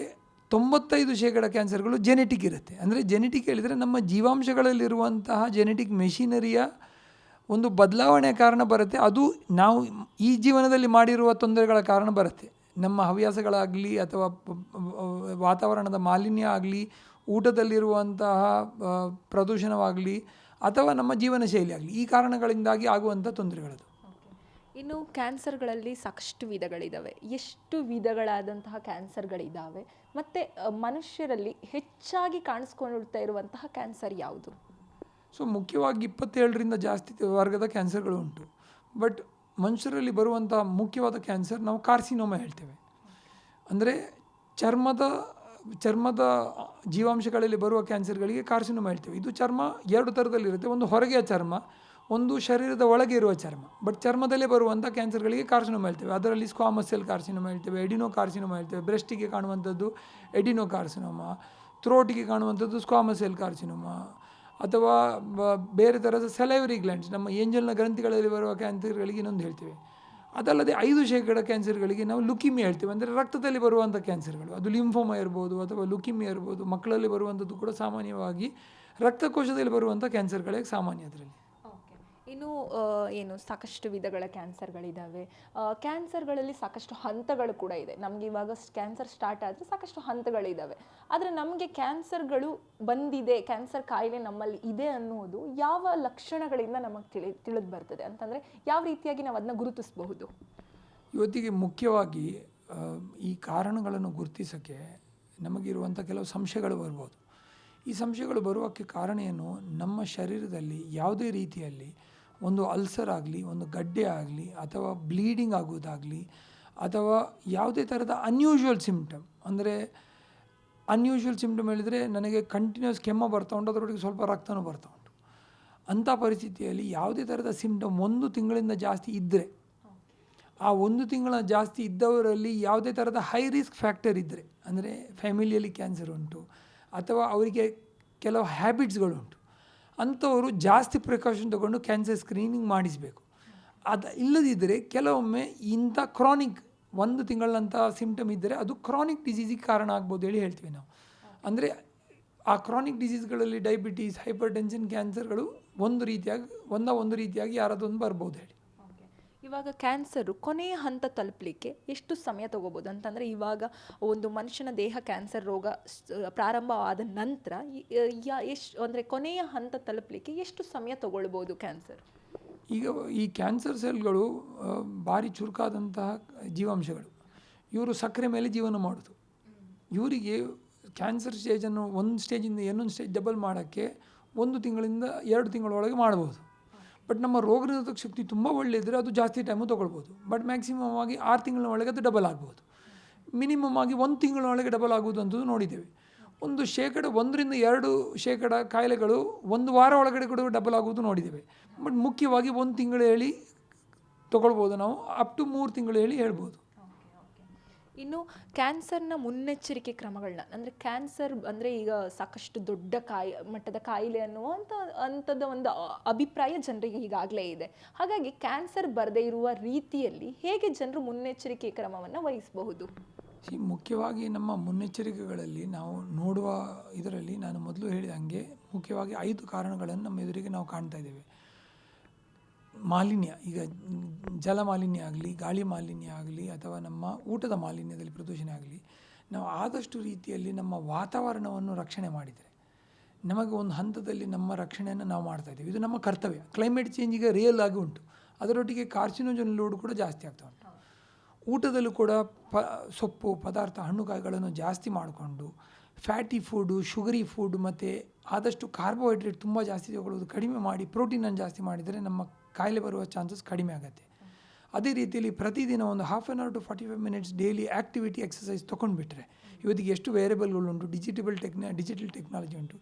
ತೊಂಬತ್ತೈದು ಶೇಕಡ ಕ್ಯಾನ್ಸರ್ಗಳು ಜೆನೆಟಿಕ್ ಇರುತ್ತೆ. ಅಂದರೆ ಜೆನೆಟಿಕ್ ಹೇಳಿದರೆ ನಮ್ಮ ಜೀವಾಂಶಗಳಲ್ಲಿರುವಂತಹ ಜೆನೆಟಿಕ್ ಮೆಷಿನರಿಯ ಒಂದು ಬದಲಾವಣೆ ಕಾರಣ ಬರುತ್ತೆ. ಅದು ನಾವು ಈ ಜೀವನದಲ್ಲಿ ಮಾಡಿರುವ ತೊಂದರೆಗಳ ಕಾರಣ ಬರುತ್ತೆ. ನಮ್ಮ ಹವ್ಯಾಸಗಳಾಗಲಿ ಅಥವಾ ವಾತಾವರಣದ ಮಾಲಿನ್ಯ ಆಗಲಿ, ಊಟದಲ್ಲಿರುವಂತಹ ಪ್ರದೂಷಣವಾಗಲಿ ಅಥವಾ ನಮ್ಮ ಜೀವನ ಶೈಲಿ ಆಗಲಿ ಈ ಕಾರಣಗಳಿಂದಾಗಿ ಆಗುವಂಥ ತೊಂದರೆಗಳದು.
ಇನ್ನು ಕ್ಯಾನ್ಸರ್ಗಳಲ್ಲಿ ಸಾಕಷ್ಟು ವಿಧಗಳಿದ್ದಾವೆ ಎಷ್ಟು ವಿಧಗಳಾದಂತಹ ಕ್ಯಾನ್ಸರ್ಗಳಿದ್ದಾವೆ ಮತ್ತು ಮನುಷ್ಯರಲ್ಲಿ ಹೆಚ್ಚಾಗಿ ಕಾಣಿಸ್ಕೊಳ್ತಾ ಇರುವಂತಹ ಕ್ಯಾನ್ಸರ್ ಯಾವುದು?
ಸೊ ಮುಖ್ಯವಾಗಿ ಇಪ್ಪತ್ತೇಳರಿಂದ ಜಾಸ್ತಿ ವರ್ಗದ ಕ್ಯಾನ್ಸರ್ಗಳು ಉಂಟು. ಬಟ್ ಮನುಷ್ಯರಲ್ಲಿ ಬರುವಂಥ ಮುಖ್ಯವಾದ ಕ್ಯಾನ್ಸರ್ ನಾವು ಕಾರ್ಸಿನೋಮ ಹೇಳ್ತೇವೆ. ಅಂದರೆ ಚರ್ಮದ ಚರ್ಮದ ಜೀವಾಂಶಗಳಲ್ಲಿ ಬರುವ ಕ್ಯಾನ್ಸರ್ಗಳಿಗೆ ಕಾರ್ಸಿನೋಮ ಹೇಳ್ತೇವೆ. ಇದು ಚರ್ಮ ಎರಡು ಥರದಲ್ಲಿರುತ್ತೆ. ಒಂದು ಹೊರಗೆಯ ಚರ್ಮ, ಒಂದು ಶರೀರದ ಒಳಗೆ ಇರುವ ಚರ್ಮ. ಬಟ್ ಚರ್ಮದಲ್ಲೇ ಬರುವಂಥ ಕ್ಯಾನ್ಸರ್ಗಳಿಗೆ ಕಾರ್ಸಿನೋಮ ಹೇಳ್ತೇವೆ. ಅದರಲ್ಲಿ ಸ್ಕ್ವಾಮಸ್ ಸೆಲ್ ಕಾರ್ಸಿನೋಮ ಹೇಳ್ತೇವೆ, ಎಡಿನೋ ಕಾರ್ಸಿನೋಮ ಹೇಳ್ತೇವೆ, ಬ್ರೆಸ್ಟಿಗೆ ಕಾಣುವಂಥದ್ದು ಎಡಿನೋ ಕಾರ್ಸಿನೋಮ, ಥ್ರೋಟಿಗೆ ಕಾಣುವಂಥದ್ದು ಸ್ಕ್ವಾಮಸ್ ಸೆಲ್ ಕಾರ್ಸಿನೋಮ, ಅಥವಾ ಬೇರೆ ಥರದ ಸೆಲೈವರಿ ಗ್ಲ್ಯಾಂಡ್ಸ್, ನಮ್ಮ ಏಂಜಲ್ನ ಗ್ರಂಥಿಗಳಲ್ಲಿ ಬರುವ ಕ್ಯಾನ್ಸರ್ಗಳಿಗೆ ಇನ್ನೊಂದು ಹೇಳ್ತೇವೆ. ಅದಲ್ಲದೆ ಐದು ಶೇಕಡ ಕ್ಯಾನ್ಸರ್ಗಳಿಗೆ ನಾವು ಲುಕಿಮಿಯಾ ಹೇಳ್ತೀವಿ. ಅಂದರೆ ರಕ್ತದಲ್ಲಿ ಬರುವಂಥ ಕ್ಯಾನ್ಸರ್ಗಳು. ಅದು ಲಿಂಫೋಮ ಇರ್ಬೋದು ಅಥವಾ ಲುಕಿಮಿಯಾ ಇರ್ಬೋದು. ಮಕ್ಕಳಲ್ಲಿ ಬರುವಂಥದ್ದು ಕೂಡ ಸಾಮಾನ್ಯವಾಗಿ ರಕ್ತಕೋಶದಲ್ಲಿ ಬರುವಂಥ ಕ್ಯಾನ್ಸರ್ಗಳೇ ಸಾಮಾನ್ಯ ಅದರಲ್ಲಿ.
ಇನ್ನು ಏನು ಸಾಕಷ್ಟು ವಿಧಗಳ ಕ್ಯಾನ್ಸರ್ಗಳಿದ್ದಾವೆ ಕ್ಯಾನ್ಸರ್ಗಳಲ್ಲಿ ಸಾಕಷ್ಟು ಹಂತಗಳು ಕೂಡ ಇದೆ. ನಮಗೆ ಇವಾಗ ಕ್ಯಾನ್ಸರ್ ಸ್ಟಾರ್ಟ್ ಆದರೆ ಸಾಕಷ್ಟು ಹಂತಗಳಿದ್ದಾವೆ ಆದರೆ ನಮಗೆ ಕ್ಯಾನ್ಸರ್ಗಳು ಬಂದಿದೆ, ಕ್ಯಾನ್ಸರ್ ಕಾಯಿಲೆ ನಮ್ಮಲ್ಲಿ ಇದೆ ಅನ್ನೋದು ಯಾವ ಲಕ್ಷಣಗಳಿಂದ ನಮಗೆ ತಿಳಿ, ತಿಳಿದು ಬರ್ತದೆ? ಅಂತಂದರೆ ಯಾವ ರೀತಿಯಾಗಿ ನಾವು ಅದನ್ನ ಗುರುತಿಸಬಹುದು?
ಇವತ್ತಿಗೆ ಮುಖ್ಯವಾಗಿ ಈ ಕಾರಣಗಳನ್ನು ಗುರುತಿಸೋಕ್ಕೆ ನಮಗಿರುವಂಥ ಕೆಲವು ಸಂಶಯಗಳು ಬರ್ಬೋದು. ಈ ಸಂಶಯಗಳು ಬರುವಕ್ಕೆ ಕಾರಣ ಏನು? ನಮ್ಮ ಶರೀರದಲ್ಲಿ ಯಾವುದೇ ರೀತಿಯಲ್ಲಿ ಒಂದು ಅಲ್ಸರ್ ಆಗಲಿ, ಒಂದು ಗಡ್ಡೆ ಆಗಲಿ, ಅಥವಾ ಬ್ಲೀಡಿಂಗ್ ಆಗೋದಾಗಲಿ, ಅಥವಾ ಯಾವುದೇ ಥರದ ಅನ್ಯೂಶುವಲ್ ಸಿಮ್ಟಮ್ ಅಂದರೆ ಅನ್ಯೂಶುವಲ್ ಸಿಮ್ಟಮ್ ಹೇಳಿದರೆ ನನಗೆ ಕಂಟಿನ್ಯೂಸ್ ಕೆಮ್ಮ ಬರ್ತಾ ಉಂಟು, ಅದರೊಳಗೆ ಸ್ವಲ್ಪ ರಕ್ತನೂ ಬರ್ತಾ ಉಂಟು. ಅಂಥ ಪರಿಸ್ಥಿತಿಯಲ್ಲಿ ಯಾವುದೇ ಥರದ ಸಿಮ್ಟಮ್ ಒಂದು ತಿಂಗಳಿಂದ ಜಾಸ್ತಿ ಇದ್ದರೆ ಆ ಒಂದು ತಿಂಗಳ ಜಾಸ್ತಿ ಇದ್ದವರಲ್ಲಿ ಯಾವುದೇ ಥರದ ಹೈ ರಿಸ್ಕ್ ಫ್ಯಾಕ್ಟರ್ ಇದ್ದರೆ ಅಂದರೆ ಫ್ಯಾಮಿಲಿಯಲ್ಲಿ ಕ್ಯಾನ್ಸರ್ ಉಂಟು, ಅಥವಾ ಅವರಿಗೆ ಕೆಲವು ಹ್ಯಾಬಿಟ್ಸ್ಗಳು ಉಂಟು ಅಂಥವರು ಜಾಸ್ತಿ ಪ್ರಿಕಾಷನ್ ತಗೊಂಡು ಕ್ಯಾನ್ಸರ್ ಸ್ಕ್ರೀನಿಂಗ್ ಮಾಡಿಸಬೇಕು. ಅದು ಇಲ್ಲದಿದ್ದರೆ ಕೆಲವೊಮ್ಮೆ ಇಂಥ ಕ್ರಾನಿಕ್ ಒಂದು ತಿಂಗಳಂಥ ಸಿಂಪ್ಟಮ್ ಇದ್ದರೆ ಅದು ಕ್ರಾನಿಕ್ ಡಿಸೀಸಿಗೆ ಕಾರಣ ಆಗ್ಬೋದು ಹೇಳಿ ಹೇಳ್ತೀವಿ ನಾವು. ಅಂದರೆ ಆ ಕ್ರಾನಿಕ್ ಡಿಸೀಸ್ಗಳಲ್ಲಿ ಡಯಬಿಟೀಸ್ ಹೈಪರ್ ಟೆನ್ಷನ್ ಕ್ಯಾನ್ಸರ್ಗಳು ಒಂದು ರೀತಿಯಾಗಿ, ಒಂದ ಒಂದು ರೀತಿಯಾಗಿ ಯಾರಾದೊಂದು ಬರ್ಬೋದು ಹೇಳಿ.
ಇವಾಗ ಕ್ಯಾನ್ಸರು ಕೊನೆಯ ಹಂತ ತಲುಪಲಿಕ್ಕೆ ಎಷ್ಟು ಸಮಯ ತಗೋಬೋದು? ಅಂತಂದರೆ ಇವಾಗ ಒಂದು ಮನುಷ್ಯನ ದೇಹ ಕ್ಯಾನ್ಸರ್ ರೋಗ ಪ್ರಾರಂಭ ಆದ ನಂತರ ಎಷ್ಟು, ಅಂದರೆ ಕೊನೆಯ ಹಂತ ತಲುಪಲಿಕ್ಕೆ ಎಷ್ಟು ಸಮಯ ತಗೊಳ್ಬೋದು ಕ್ಯಾನ್ಸರ್?
ಈಗ ಈ ಕ್ಯಾನ್ಸರ್ ಸೆಲ್ಗಳು ಭಾರಿ ಚುರುಕಾದಂತಹ ಜೀವಾಂಶಗಳು. ಇವರು ಸಕ್ಕರೆ ಮೇಲೆ ಜೀವನ ಮಾಡೋದು. ಇವರಿಗೆ ಕ್ಯಾನ್ಸರ್ ಸ್ಟೇಜನ್ನು ಒಂದು ಸ್ಟೇಜಿಂದ ಇನ್ನೊಂದು ಸ್ಟೇಜ್ ಡಬಲ್ ಮಾಡೋಕ್ಕೆ ಒಂದು ತಿಂಗಳಿಂದ ಎರಡು ತಿಂಗಳೊಳಗೆ ಮಾಡ್ಬೋದು. ಬಟ್ ನಮ್ಮ ರೋಗನಿರೋಧಕ ಶಕ್ತಿ ತುಂಬ ಒಳ್ಳೆಯದಿದ್ರೆ ಅದು ಜಾಸ್ತಿ ಟೈಮು ತೊಗೊಳ್ಬೋದು. ಬಟ್ ಮ್ಯಾಕ್ಸಿಮಮ್ ಆಗಿ ಆರು ತಿಂಗಳ ಒಳಗೆ ಅದು ಡಬಲ್ ಆಗ್ಬೋದು. ಮಿನಿಮಮ್ ಆಗಿ ಒಂದು ತಿಂಗಳ ಒಳಗೆ ಡಬಲ್ ಆಗುವುದು ಅಂತದ್ದು ನೋಡಿದ್ದೇವೆ. ಒಂದು ಶೇಕಡ ಒಂದರಿಂದ ಎರಡು ಶೇಕಡ ಕಾಯಿಲೆಗಳು ಒಂದು ವಾರ ಒಳಗಡೆ ಕೂಡ ಡಬಲ್ ಆಗುವುದು ನೋಡಿದ್ದೇವೆ. ಬಟ್ ಮುಖ್ಯವಾಗಿ ಒಂದು ತಿಂಗಳು ಹೇಳಿ ತೊಗೊಳ್ಬೋದು ನಾವು. ಅಪ್ ಟು ಮೂರು ತಿಂಗಳು ಹೇಳಿ ಹೇಳ್ಬೋದು.
ಇನ್ನು ಕ್ಯಾನ್ಸರ್ನ ಮುನ್ನೆಚ್ಚರಿಕೆ ಕ್ರಮಗಳನ್ನ ಅಂದರೆ ಕ್ಯಾನ್ಸರ್ ಅಂದರೆ ಈಗ ಸಾಕಷ್ಟು ದೊಡ್ಡ ಕಾಯಿ, ಮಟ್ಟದ ಕಾಯಿಲೆ ಅನ್ನುವಂಥ ಅಂಥದ್ದ ಒಂದು ಅಭಿಪ್ರಾಯ ಜನರಿಗೆ ಈಗಾಗಲೇ ಇದೆ. ಹಾಗಾಗಿ ಕ್ಯಾನ್ಸರ್ ಬರದೇ ಇರುವ ರೀತಿಯಲ್ಲಿ ಹೇಗೆ ಜನರು ಮುನ್ನೆಚ್ಚರಿಕೆ ಕ್ರಮವನ್ನು ವಹಿಸಬಹುದು?
ಈ ಮುಖ್ಯವಾಗಿ ನಮ್ಮ ಮುನ್ನೆಚ್ಚರಿಕೆಗಳಲ್ಲಿ ನಾವು ನೋಡುವ ಇದರಲ್ಲಿ ನಾನು ಮೊದಲು ಹೇಳಿದ ಹಾಗೆ ಮುಖ್ಯವಾಗಿ ಐದು ಕಾರಣಗಳನ್ನು ನಮ್ಮ ಎದುರಿಗೆ ನಾವು ಕಾಣ್ತಾ ಇದ್ದೇವೆ. ಮಾಲಿನ್ಯ, ಈಗ ಜಲ ಮಾಲಿನ್ಯ ಆಗಲಿ, ಗಾಳಿ ಮಾಲಿನ್ಯ ಆಗಲಿ, ಅಥವಾ ನಮ್ಮ ಊಟದ ಮಾಲಿನ್ಯದಲ್ಲಿ ಪ್ರದೂಷಣೆ ಆಗಲಿ, ನಾವು ಆದಷ್ಟು ರೀತಿಯಲ್ಲಿ ನಮ್ಮ ವಾತಾವರಣವನ್ನು ರಕ್ಷಣೆ ಮಾಡಿದರೆ, ನಮಗೆ ಒಂದು ಹಂತದಲ್ಲಿ ನಮ್ಮ ರಕ್ಷಣೆಯನ್ನು ನಾವು ಮಾಡ್ತಾ ಇದ್ದೀವಿ. ಇದು ನಮ್ಮ ಕರ್ತವ್ಯ. ಕ್ಲೈಮೇಟ್ ಚೇಂಜ್ ಈಗ ರಿಯಲ್ ಆಗಿ ಉಂಟು. ಅದರೊಟ್ಟಿಗೆ ಕಾರ್ಸಿನೋಜನ್ ಲೋಡ್ ಕೂಡ ಜಾಸ್ತಿ ಆಗ್ತಾ ಉಂಟು. ಊಟದಲ್ಲೂ ಕೂಡ ಪ, ಸೊಪ್ಪು, ಪದಾರ್ಥ ಹಣ್ಣುಕಾಯಿಗಳನ್ನು ಜಾಸ್ತಿ ಮಾಡಿಕೊಂಡು ಫ್ಯಾಟಿ ಫುಡ್ಡು ಶುಗರಿ ಫುಡ್ ಮತ್ತು ಆದಷ್ಟು ಕಾರ್ಬೋಹೈಡ್ರೇಟ್ ತುಂಬ ಜಾಸ್ತಿ ತಗೊಳ್ಳೋದು ಕಡಿಮೆ ಮಾಡಿ ಪ್ರೋಟೀನನ್ನು ಜಾಸ್ತಿ ಮಾಡಿದರೆ ನಮ್ಮ ಕಾಯಿಲೆ ಬರುವ ಚಾನ್ಸಸ್ ಕಡಿಮೆ ಆಗುತ್ತೆ. ಅದೇ ರೀತಿಯಲ್ಲಿ ಪ್ರತಿದಿನ ಒಂದು half an hour to forty five minutes daily activity exercise ತೊಗೊಂಡ್ಬಿಟ್ರೆ ಇವತ್ತಿಗೆ ಎಷ್ಟು ವೇರಿಯಬಲ್ಗಳು ಉಂಟು ಡಿಜಿಟಬಲ್ ಟೆಕ್ನ ಡಿಜಿಟಲ್ ಟೆಕ್ನಾಲಜಿ ಉಂಟು,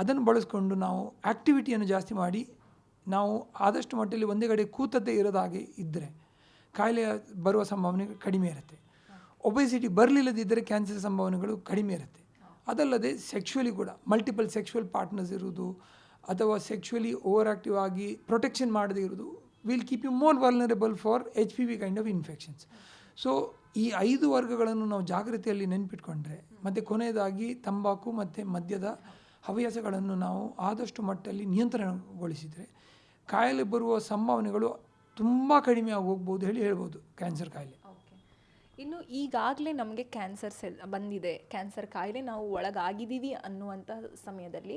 ಅದನ್ನು ಬಳಸ್ಕೊಂಡು ನಾವು ಆ್ಯಕ್ಟಿವಿಟಿಯನ್ನು ಜಾಸ್ತಿ ಮಾಡಿ ನಾವು ಆದಷ್ಟು ಮಟ್ಟದಲ್ಲಿ ಒಂದೇ ಕಡೆ ಕೂತದ್ದೇ ಇರೋದ ಇದ್ದರೆ ಕಾಯಿಲೆ ಬರುವ ಸಂಭಾವನೆ ಕಡಿಮೆ ಇರುತ್ತೆ. ಒಬೆಸಿಟಿ ಬರಲಿಲ್ಲದಿದ್ದರೆ ಕ್ಯಾನ್ಸರ್ ಸಂಭಾವನೆಗಳು ಕಡಿಮೆ ಇರುತ್ತೆ. ಅದಲ್ಲದೆ ಸೆಕ್ಷುವಲಿ ಕೂಡ ಮಲ್ಟಿಪಲ್ ಸೆಕ್ಷುವಲ್ ಪಾರ್ಟ್ನರ್ಸ್ ಇರುವುದು ಅಥವಾ ಸೆಕ್ಷುವಲಿ ಓವರ್ ಆಕ್ಟಿವ್ ಆಗಿ ಪ್ರೊಟೆಕ್ಷನ್ ಮಾಡದೇ ಇರೋದು will keep you more vulnerable for H P V kind of infections so ಈ ಐದು ವರ್ಗಗಳನ್ನು ನಾವು ಜಾಗ್ರತೆಯಲ್ಲಿ ನೆನ್ಪಿಟ್ಕೊಂಡ್ರೆ, ಮತ್ತು ಕೊನೆಯದಾಗಿ ತಂಬಾಕು ಮತ್ತು ಮದ್ಯದ ಹವ್ಯಾಸಗಳನ್ನು ನಾವು ಆದಷ್ಟು ಮಟ್ಟಲ್ಲಿ ನಿಯಂತ್ರಣಗೊಳಿಸಿದರೆ, ಕಾಯಿಲೆ ಬರುವ ಸಂಭಾವನೆಗಳು ತುಂಬ ಕಡಿಮೆ ಆಗಿ ಹೇಳಿ ಹೇಳ್ಬೋದು ಕ್ಯಾನ್ಸರ್ ಕಾಯಿಲೆ.
ಇನ್ನು ಈಗಾಗಲೇ ನಮಗೆ ಕ್ಯಾನ್ಸರ್ ಸೆಲ್ ಬಂದಿದೆ. ಕ್ಯಾನ್ಸರ್ ಕಾಯಿಲೆ ನಾವು ಒಳಗಾಗಿದ್ದೀವಿ ಅನ್ನುವಂಥ ಸಮಯದಲ್ಲಿ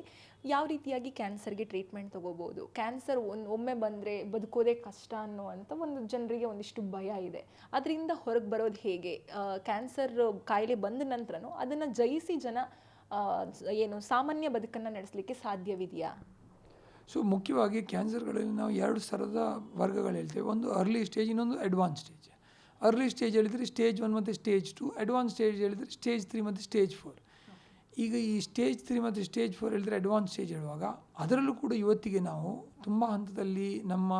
ಯಾವ ರೀತಿಯಾಗಿ ಕ್ಯಾನ್ಸರ್ಗೆ ಟ್ರೀಟ್ಮೆಂಟ್ ತೊಗೋಬೋದು? ಕ್ಯಾನ್ಸರ್ ಒಂದು ಒಮ್ಮೆ ಬಂದರೆ ಬದುಕೋದೇ ಕಷ್ಟ ಅನ್ನುವಂಥ ಒಂದು ಜನರಿಗೆ ಒಂದಿಷ್ಟು ಭಯ ಇದೆ. ಅದರಿಂದ ಹೊರಗೆ ಬರೋದು ಹೇಗೆ? ಕ್ಯಾನ್ಸರ್ ಕಾಯಿಲೆ ಬಂದ ನಂತರನೂ ಅದನ್ನು ಜಯಿಸಿ ಜನ ಏನು ಸಾಮಾನ್ಯ ಬದುಕನ್ನು ನಡೆಸಲಿಕ್ಕೆ ಸಾಧ್ಯವಿದೆಯಾ?
ಸೊ ಮುಖ್ಯವಾಗಿ ಕ್ಯಾನ್ಸರ್ಗಳಲ್ಲಿ ನಾವು ಎರಡು ಥರದ ವರ್ಗಗಳು ಹೇಳ್ತೇವೆ. ಒಂದು ಅರ್ಲಿ ಸ್ಟೇಜ್ ಇನ್ನೊಂದು ಅಡ್ವಾನ್ಸ್ ಸ್ಟೇಜ್ ಅರ್ಲಿ ಸ್ಟೇಜ್ ಹೇಳಿದರೆ ಸ್ಟೇಜ್ ಒನ್ ಮತ್ತು ಸ್ಟೇಜ್ ಟು ಅಡ್ವಾನ್ಸ್ ಸ್ಟೇಜ್ ಹೇಳಿದರೆ ಸ್ಟೇಜ್ ತ್ರೀ ಮತ್ತು ಸ್ಟೇಜ್ ಫೋರ್ ಈಗ ಈ ಸ್ಟೇಜ್ ತ್ರೀ ಮತ್ತು ಸ್ಟೇಜ್ ಫೋರ್ ಹೇಳಿದರೆ ಅಡ್ವಾನ್ಸ್ ಸ್ಟೇಜ್ ಹೇಳುವಾಗ, ಅದರಲ್ಲೂ ಕೂಡ ಇವತ್ತಿಗೆ ನಾವು ತುಂಬ ಹಂತದಲ್ಲಿ ನಮ್ಮ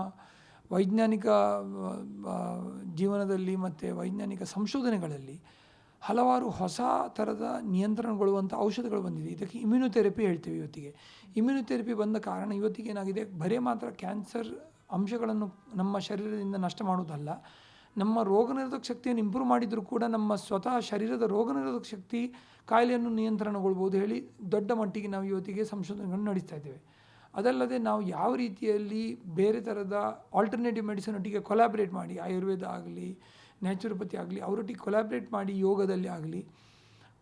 ವೈಜ್ಞಾನಿಕ ಜೀವನದಲ್ಲಿ ಮತ್ತು ವೈಜ್ಞಾನಿಕ ಸಂಶೋಧನೆಗಳಲ್ಲಿ ಹಲವಾರು ಹೊಸ ಥರದ ನಿಯಂತ್ರಣಗೊಳ್ಳುವಂಥ ಔಷಧಗಳು ಬಂದಿದೆ. ಇದಕ್ಕೆ ಇಮ್ಯುನೊಥೆರಪಿ ಹೇಳ್ತೀವಿ ಇವತ್ತಿಗೆ. ಇಮ್ಯುನೊಥೆರಪಿ ಬಂದ ಕಾರಣ ಇವತ್ತಿಗೆ ಏನಾಗಿದೆ ಬರೇ ಮಾತ್ರ ಕ್ಯಾನ್ಸರ್ ಅಂಶಗಳನ್ನು ನಮ್ಮ ಶರೀರದಿಂದ ನಷ್ಟ ಮಾಡುವುದಲ್ಲ. ನಮ್ಮ ರೋಗನಿರೋಧಕ ಶಕ್ತಿಯನ್ನು ಇಂಪ್ರೂವ್ ಮಾಡಿದರೂ ಕೂಡ ನಮ್ಮ ಸ್ವತಃ ಶರೀರದ ರೋಗನಿರೋಧಕ ಶಕ್ತಿ ಕಾಯಿಲೆಯನ್ನು ನಿಯಂತ್ರಣಗೊಳ್ಬೋದು ಹೇಳಿ ದೊಡ್ಡ ಮಟ್ಟಿಗೆ ನಾವು ಇವತ್ತಿಗೆ ಸಂಶೋಧನೆಗಳನ್ನು ನಡೆಸ್ತಾ ಇದ್ದೇವೆ. ಅದಲ್ಲದೆ ನಾವು ಯಾವ ರೀತಿಯಲ್ಲಿ ಬೇರೆ ಥರದ ಆಲ್ಟರ್ನೇಟಿವ್ ಮೆಡಿಸಿನ್ ಒಟ್ಟಿಗೆ ಕೊಲಾಬ್ರೇಟ್ ಮಾಡಿ, ಆಯುರ್ವೇದ ಆಗಲಿ ನ್ಯಾಚುರೋಪತಿ ಆಗಲಿ, ಅವರೊಟ್ಟಿಗೆ ಕೊಲಾಬ್ರೇಟ್ ಮಾಡಿ ಯೋಗದಲ್ಲಿ ಆಗಲಿ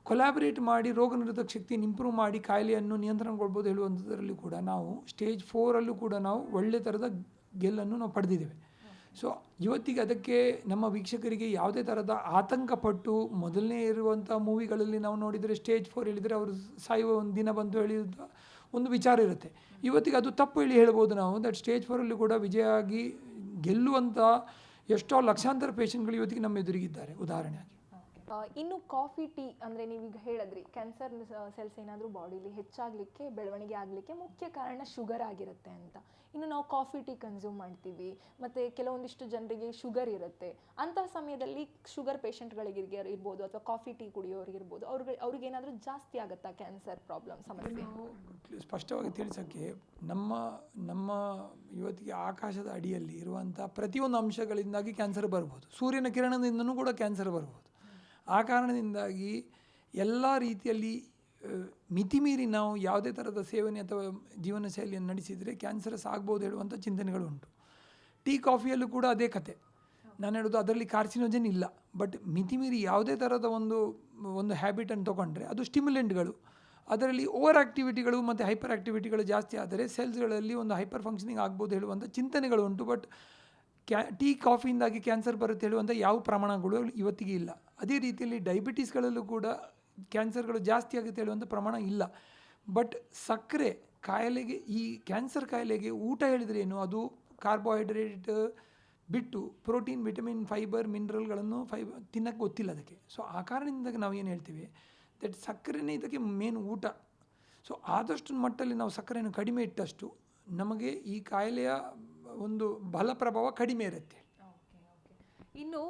ಕೊಲಾಬ್ರೇಟ್ ಮಾಡಿ ರೋಗ ನಿರೋಧಕ ಶಕ್ತಿಯನ್ನು ಇಂಪ್ರೂವ್ ಮಾಡಿ ಕಾಯಿಲೆಯನ್ನು ನಿಯಂತ್ರಣಗೊಳ್ಬೋದು ಹೇಳುವಂಥದ್ರಲ್ಲಿ ಕೂಡ ನಾವು ಸ್ಟೇಜ್ ಫೋರಲ್ಲೂ ಕೂಡ ನಾವು ಒಳ್ಳೆ ಥರದ ಗೆಲ್ಲನ್ನು ನಾವು ಪಡೆದಿದ್ದೇವೆ. ಸೊ ಇವತ್ತಿಗೆ ಅದಕ್ಕೆ ನಮ್ಮ ವೀಕ್ಷಕರಿಗೆ ಯಾವುದೇ ಥರದ ಆತಂಕ ಪಟ್ಟು ಮೊದಲನೇ ಇರುವಂಥ ಮೂವಿಗಳಲ್ಲಿ ನಾವು ನೋಡಿದರೆ ಸ್ಟೇಜ್ ಫೋರ್ ಹೇಳಿದರೆ ಅವರು ಸಾಯುವ ಒಂದು ದಿನ ಬಂದು ಹೇಳಿದ ಒಂದು ವಿಚಾರ ಇರುತ್ತೆ. ಇವತ್ತಿಗೆ ಅದು ತಪ್ಪು ಹೇಳಿ ಹೇಳ್ಬೋದು ನಾವು ದಟ್ ಸ್ಟೇಜ್ ಫೋರಲ್ಲಿ ಕೂಡ ವಿಜಯ ಆಗಿ ಗೆಲ್ಲುವಂಥ ಎಷ್ಟೋ ಲಕ್ಷಾಂತರ ಪೇಷಂಟ್ಗಳು ಇವತ್ತಿಗೆ ನಮ್ಮ ಎದುರಿಗಿದ್ದಾರೆ ಉದಾಹರಣೆಯಾಗಿ
ಇನ್ನು ಕಾಫಿ, ಟೀ ಅಂದರೆ ನೀವೀಗ ಹೇಳಿದ್ರಿ ಕ್ಯಾನ್ಸರ್ ಸೆಲ್ಸ್ ಏನಾದರೂ ಬಾಡಿಲಿ ಹೆಚ್ಚಾಗಲಿಕ್ಕೆ, ಬೆಳವಣಿಗೆ ಆಗಲಿಕ್ಕೆ ಮುಖ್ಯ ಕಾರಣ ಶುಗರ್ ಆಗಿರುತ್ತೆ ಅಂತ. ಇನ್ನು ನಾವು ಕಾಫಿ, ಟೀ ಕನ್ಸ್ಯೂಮ್ ಮಾಡ್ತೀವಿ, ಮತ್ತು ಕೆಲವೊಂದಿಷ್ಟು ಜನರಿಗೆ ಶುಗರ್ ಇರುತ್ತೆ. ಅಂತಹ ಸಮಯದಲ್ಲಿ ಶುಗರ್ ಪೇಷಂಟ್ಗಳಿಗೆ ಇರ್ಬೋದು, ಅಥವಾ ಕಾಫಿ, ಟೀ ಕುಡಿಯೋರಿಗಿರ್ಬೋದು ಅವ್ರಿಗೆ, ಅವ್ರಿಗೇನಾದರೂ ಜಾಸ್ತಿ ಆಗುತ್ತಾ ಕ್ಯಾನ್ಸರ್ ಪ್ರಾಬ್ಲಮ್ ಸಮಸ್ಯೆ?
ಸ್ಪಷ್ಟವಾಗಿ ತಿಳಿಸೋಕ್ಕೆ ನಮ್ಮ ನಮ್ಮ ಇವತ್ತಿಗೆ ಆಕಾಶದ ಅಡಿಯಲ್ಲಿ ಇರುವಂಥ ಪ್ರತಿಯೊಂದು ಅಂಶಗಳಿಂದಾಗಿ ಕ್ಯಾನ್ಸರ್ ಬರ್ಬೋದು. ಸೂರ್ಯನ ಕಿರಣದಿಂದನೂ ಕೂಡ ಕ್ಯಾನ್ಸರ್ ಬರ್ಬೋದು. ಆ ಕಾರಣದಿಂದಾಗಿ ಎಲ್ಲ ರೀತಿಯಲ್ಲಿ ಮಿತಿಮೀರಿ ನಾವು ಯಾವುದೇ ಥರದ ಸೇವನೆ ಅಥವಾ ಜೀವನ ಶೈಲಿಯನ್ನು ನಡೆಸಿದರೆ ಕ್ಯಾನ್ಸರಸ್ ಆಗ್ಬೋದು ಹೇಳುವಂಥ ಚಿಂತನೆಗಳು ಉಂಟು ಟೀ, ಕಾಫಿಯಲ್ಲೂ ಕೂಡ ಅದೇ ಕತೆ. ನಾನು ಹೇಳೋದು ಅದರಲ್ಲಿ ಕಾರ್ಸಿನೋಜನ್ ಇಲ್ಲ. ಬಟ್ ಮಿತಿಮೀರಿ ಯಾವುದೇ ಥರದ ಒಂದು ಒಂದು ಹ್ಯಾಬಿಟನ್ನು ತೊಗೊಂಡ್ರೆ ಅದು ಸ್ಟಿಮ್ಯುಲೆಂಟ್ಗಳು. ಅದರಲ್ಲಿ ಓವರ್ ಆ್ಯಕ್ಟಿವಿಟಿಗಳು ಮತ್ತು ಹೈಪರ್ ಆ್ಯಕ್ಟಿವಿಟಿಗಳು ಜಾಸ್ತಿ ಆದರೆ ಸೆಲ್ಸ್ಗಳಲ್ಲಿ ಒಂದು ಹೈಪರ್ ಫಂಕ್ಷನಿಂಗ್ ಆಗ್ಬೋದು ಹೇಳುವಂಥ ಚಿಂತನೆಗಳು ಉಂಟು ಬಟ್ ಕ್ಯಾ, ಟೀ, ಕಾಫಿಯಿಂದಾಗಿ ಕ್ಯಾನ್ಸರ್ ಬರುತ್ತೆ ಹೇಳುವಂಥ ಯಾವ ಪ್ರಮಾಣಗಳು ಇವತ್ತಿಗೆ ಇಲ್ಲ. ಅದೇ ರೀತಿಯಲ್ಲಿ ಡಯಾಬಿಟೀಸ್ಗಳಲ್ಲೂ ಕೂಡ ಕ್ಯಾನ್ಸರ್ಗಳು ಜಾಸ್ತಿ ಆಗುತ್ತೆ ಹೇಳುವಂಥ ಪ್ರಮಾಣ ಇಲ್ಲ. ಬಟ್ ಸಕ್ಕರೆ ಕಾಯಿಲೆಗೆ, ಈ ಕ್ಯಾನ್ಸರ್ ಕಾಯಿಲೆಗೆ ಊಟ ಹೇಳಿದ್ರೆ ಏನು? ಅದು ಕಾರ್ಬೋಹೈಡ್ರೇಟ್ ಬಿಟ್ಟು ಪ್ರೋಟೀನ್, ವಿಟಮಿನ್, ಫೈಬರ್, ಮಿನರಲ್ಗಳನ್ನು ಫೈಬರ್ ತಿನ್ನೋಕ್ಕೆ ಗೊತ್ತಿಲ್ಲ ಅದಕ್ಕೆ. ಸೊ, ಆ ಕಾರಣದಿಂದ ನಾವು ಏನು ಹೇಳ್ತೀವಿ? ದಟ್ ಸಕ್ಕರೆನೇ ಇದಕ್ಕೆ ಮೇನ್ ಊಟ. ಸೊ, ಆದಷ್ಟು ಮಟ್ಟಲ್ಲಿ ನಾವು ಸಕ್ಕರೆಯನ್ನು ಕಡಿಮೆ ಇಟ್ಟಷ್ಟು ನಮಗೆ ಈ ಕಾಯಿಲೆಯ ಒಂದು ಬಲ ಪ್ರಭಾವ ಕಡಿಮೆ ಇರುತ್ತೆ.
ಇನ್ನು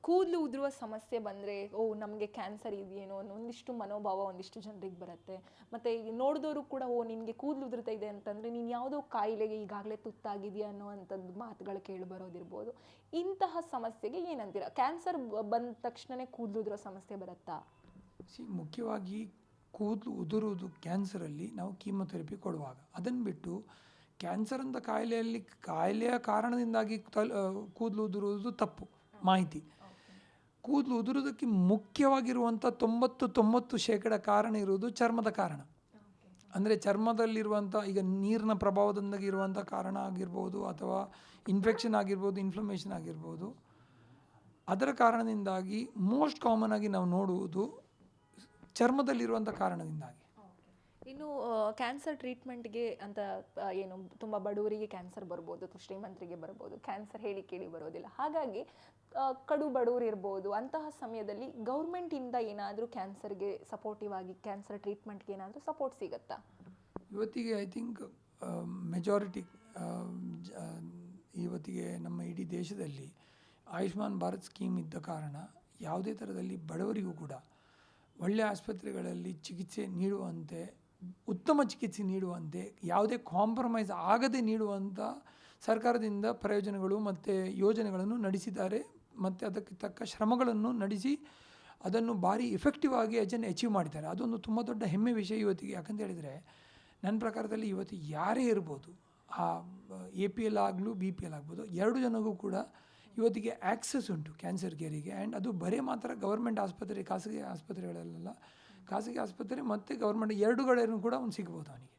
ಕೂದಲು ಉದುರುವ ಸಮಸ್ಯೆ ಬಂದರೆ, ಓ, ನಮಗೆ ಕ್ಯಾನ್ಸರ್ ಇದೆಯೇನೋ ಅನ್ನೋ ಒಂದಿಷ್ಟು ಮನೋಭಾವ ಒಂದಿಷ್ಟು ಜನರಿಗೆ ಬರುತ್ತೆ. ಮತ್ತು ನೋಡಿದವರು ಕೂಡ, ಓ, ನಿನಗೆ ಕೂದಲು ಉದುರ್ತಾ ಇದೆ ಅಂತಂದರೆ, ನೀನು ಯಾವುದೋ ಕಾಯಿಲೆಗೆ ಈಗಾಗಲೇ ತುತ್ತಾಗಿದೆಯಾ ಅನ್ನುವಂಥದ್ದು ಮಾತುಗಳು ಕೇಳಿ ಬರೋದಿರ್ಬೋದು. ಇಂತಹ ಸಮಸ್ಯೆಗೆ ಏನಂತೀರ? ಕ್ಯಾನ್ಸರ್ ಬಂದ ತಕ್ಷಣವೇ ಕೂದಲು ಉದುರೋ ಸಮಸ್ಯೆ ಬರುತ್ತಾ?
ಸಿ, ಮುಖ್ಯವಾಗಿ ಕೂದಲು ಉದುರುವುದು ಕ್ಯಾನ್ಸರಲ್ಲಿ ನಾವು ಕೀಮೊಥೆರಪಿ ಕೊಡುವಾಗ. ಅದನ್ನು ಬಿಟ್ಟು ಕ್ಯಾನ್ಸರ್ ಅಂತ ಕಾಯಿಲೆಯಲ್ಲಿ, ಕಾಯಿಲೆಯ ಕಾರಣದಿಂದಾಗಿ ತಲ್ ಕೂದಲು ಉದುರುವುದು ತಪ್ಪು ಮಾಹಿತಿ. ಕೂದಲು ಉದುರುವುದಕ್ಕೆ ಮುಖ್ಯವಾಗಿರುವಂಥ ತೊಂಬತ್ತು ತೊಂಬತ್ತು ಶೇಕಡ ಕಾರಣ ಇರುವುದು ಚರ್ಮದ ಕಾರಣ. ಅಂದರೆ ಚರ್ಮದಲ್ಲಿರುವಂಥ, ಈಗ ನೀರಿನ ಪ್ರಭಾವದಿಂದಾಗಿ ಇರುವಂಥ ಕಾರಣ ಆಗಿರ್ಬೋದು ಅಥವಾ ಇನ್ಫೆಕ್ಷನ್ ಆಗಿರ್ಬೋದು ಇನ್ಫ್ಲಮೇಷನ್ ಆಗಿರ್ಬೋದು, ಅದರ ಕಾರಣದಿಂದಾಗಿ ಮೋಸ್ಟ್ ಕಾಮನ್ ಆಗಿ ನಾವು ನೋಡುವುದು ಚರ್ಮದಲ್ಲಿರುವಂಥ ಕಾರಣದಿಂದಾಗಿ.
ಇನ್ನು ಕ್ಯಾನ್ಸರ್ ಟ್ರೀಟ್ಮೆಂಟ್ಗೆ ಅಂತ ಏನು, ತುಂಬ ಬಡವರಿಗೆ ಕ್ಯಾನ್ಸರ್ ಬರ್ಬೋದು, ಅಥವಾ ಶ್ರೀಮಂತರಿಗೆ ಬರ್ಬೋದು ಕ್ಯಾನ್ಸರ್ ಹೇಳಿ ಕೇಳಿ ಬರೋದಿಲ್ಲ. ಹಾಗಾಗಿ ಕಡು ಬಡವರು ಇರ್ಬೋದು, ಅಂತಹ ಸಮಯದಲ್ಲಿ ಗೌರ್ಮೆಂಟಿಂದ ಏನಾದರೂ ಕ್ಯಾನ್ಸರ್ಗೆ ಸಪೋರ್ಟಿವ್ ಆಗಿ ಕ್ಯಾನ್ಸರ್ ಟ್ರೀಟ್ಮೆಂಟ್ಗೆ ಏನಾದರೂ ಸಪೋರ್ಟ್ ಸಿಗುತ್ತಾ?
ಇವತ್ತಿಗೆ ಐ ಥಿಂಕ್ ಮೆಜಾರಿಟಿ ಇವತ್ತಿಗೆ ನಮ್ಮ ಇಡೀ ದೇಶದಲ್ಲಿ ಆಯುಷ್ಮಾನ್ ಭಾರತ್ ಸ್ಕೀಮ್ ಇದ್ದ ಕಾರಣ ಯಾವುದೇ ಥರದಲ್ಲಿ ಬಡವರಿಗೂ ಕೂಡ ಒಳ್ಳೆಯ ಆಸ್ಪತ್ರೆಗಳಲ್ಲಿ ಚಿಕಿತ್ಸೆ ನೀಡುವಂತೆ ಉತ್ತಮ ಚಿಕಿತ್ಸೆ ನೀಡುವಂತೆ, ಯಾವುದೇ ಕಾಂಪ್ರಮೈಸ್ ಆಗದೆ ನೀಡುವಂಥ ಸರ್ಕಾರದಿಂದ ಪ್ರಯೋಜನಗಳು ಮತ್ತು ಯೋಜನೆಗಳನ್ನು ನಡೆಸಿದ್ದಾರೆ. ಮತ್ತು ಅದಕ್ಕೆ ತಕ್ಕ ಶ್ರಮಗಳನ್ನು ನಡೆಸಿ ಅದನ್ನು ಭಾರಿ ಎಫೆಕ್ಟಿವ್ ಆಗಿ ಅದನ್ನು ಅಚೀವ್ ಮಾಡಿದ್ದಾರೆ. ಅದೊಂದು ತುಂಬ ದೊಡ್ಡ ಹೆಮ್ಮೆ ವಿಷಯ ಇವತ್ತಿಗೆ. ಯಾಕಂತ ಹೇಳಿದರೆ, ನನ್ನ ಪ್ರಕಾರದಲ್ಲಿ ಇವತ್ತು ಯಾರೇ ಇರ್ಬೋದು, ಆ ಎ ಪಿ ಎಲ್ ಆಗಲೂ ಬಿ ಪಿ ಎಲ್ ಆಗ್ಬೋದು, ಎರಡು ಜನಗೂ ಕೂಡ ಇವತ್ತಿಗೆ ಆ್ಯಕ್ಸಸ್ ಉಂಟು ಕ್ಯಾನ್ಸರ್ ಕೇರಿಗೆ ಆ್ಯಂಡ್ ಅದು ಬರೀ ಮಾತ್ರ ಗೌರ್ಮೆಂಟ್ ಆಸ್ಪತ್ರೆ, ಖಾಸಗಿ ಆಸ್ಪತ್ರೆಗಳಲ್ಲ ಖಾಸಗಿ ಆಸ್ಪತ್ರೆ ಮತ್ತು ಗೌರ್ಮೆಂಟ್ ಎರಡುಗಳೇನು ಕೂಡ ಒಂದು ಸಿಗ್ಬೋದು ಅವನಿಗೆ.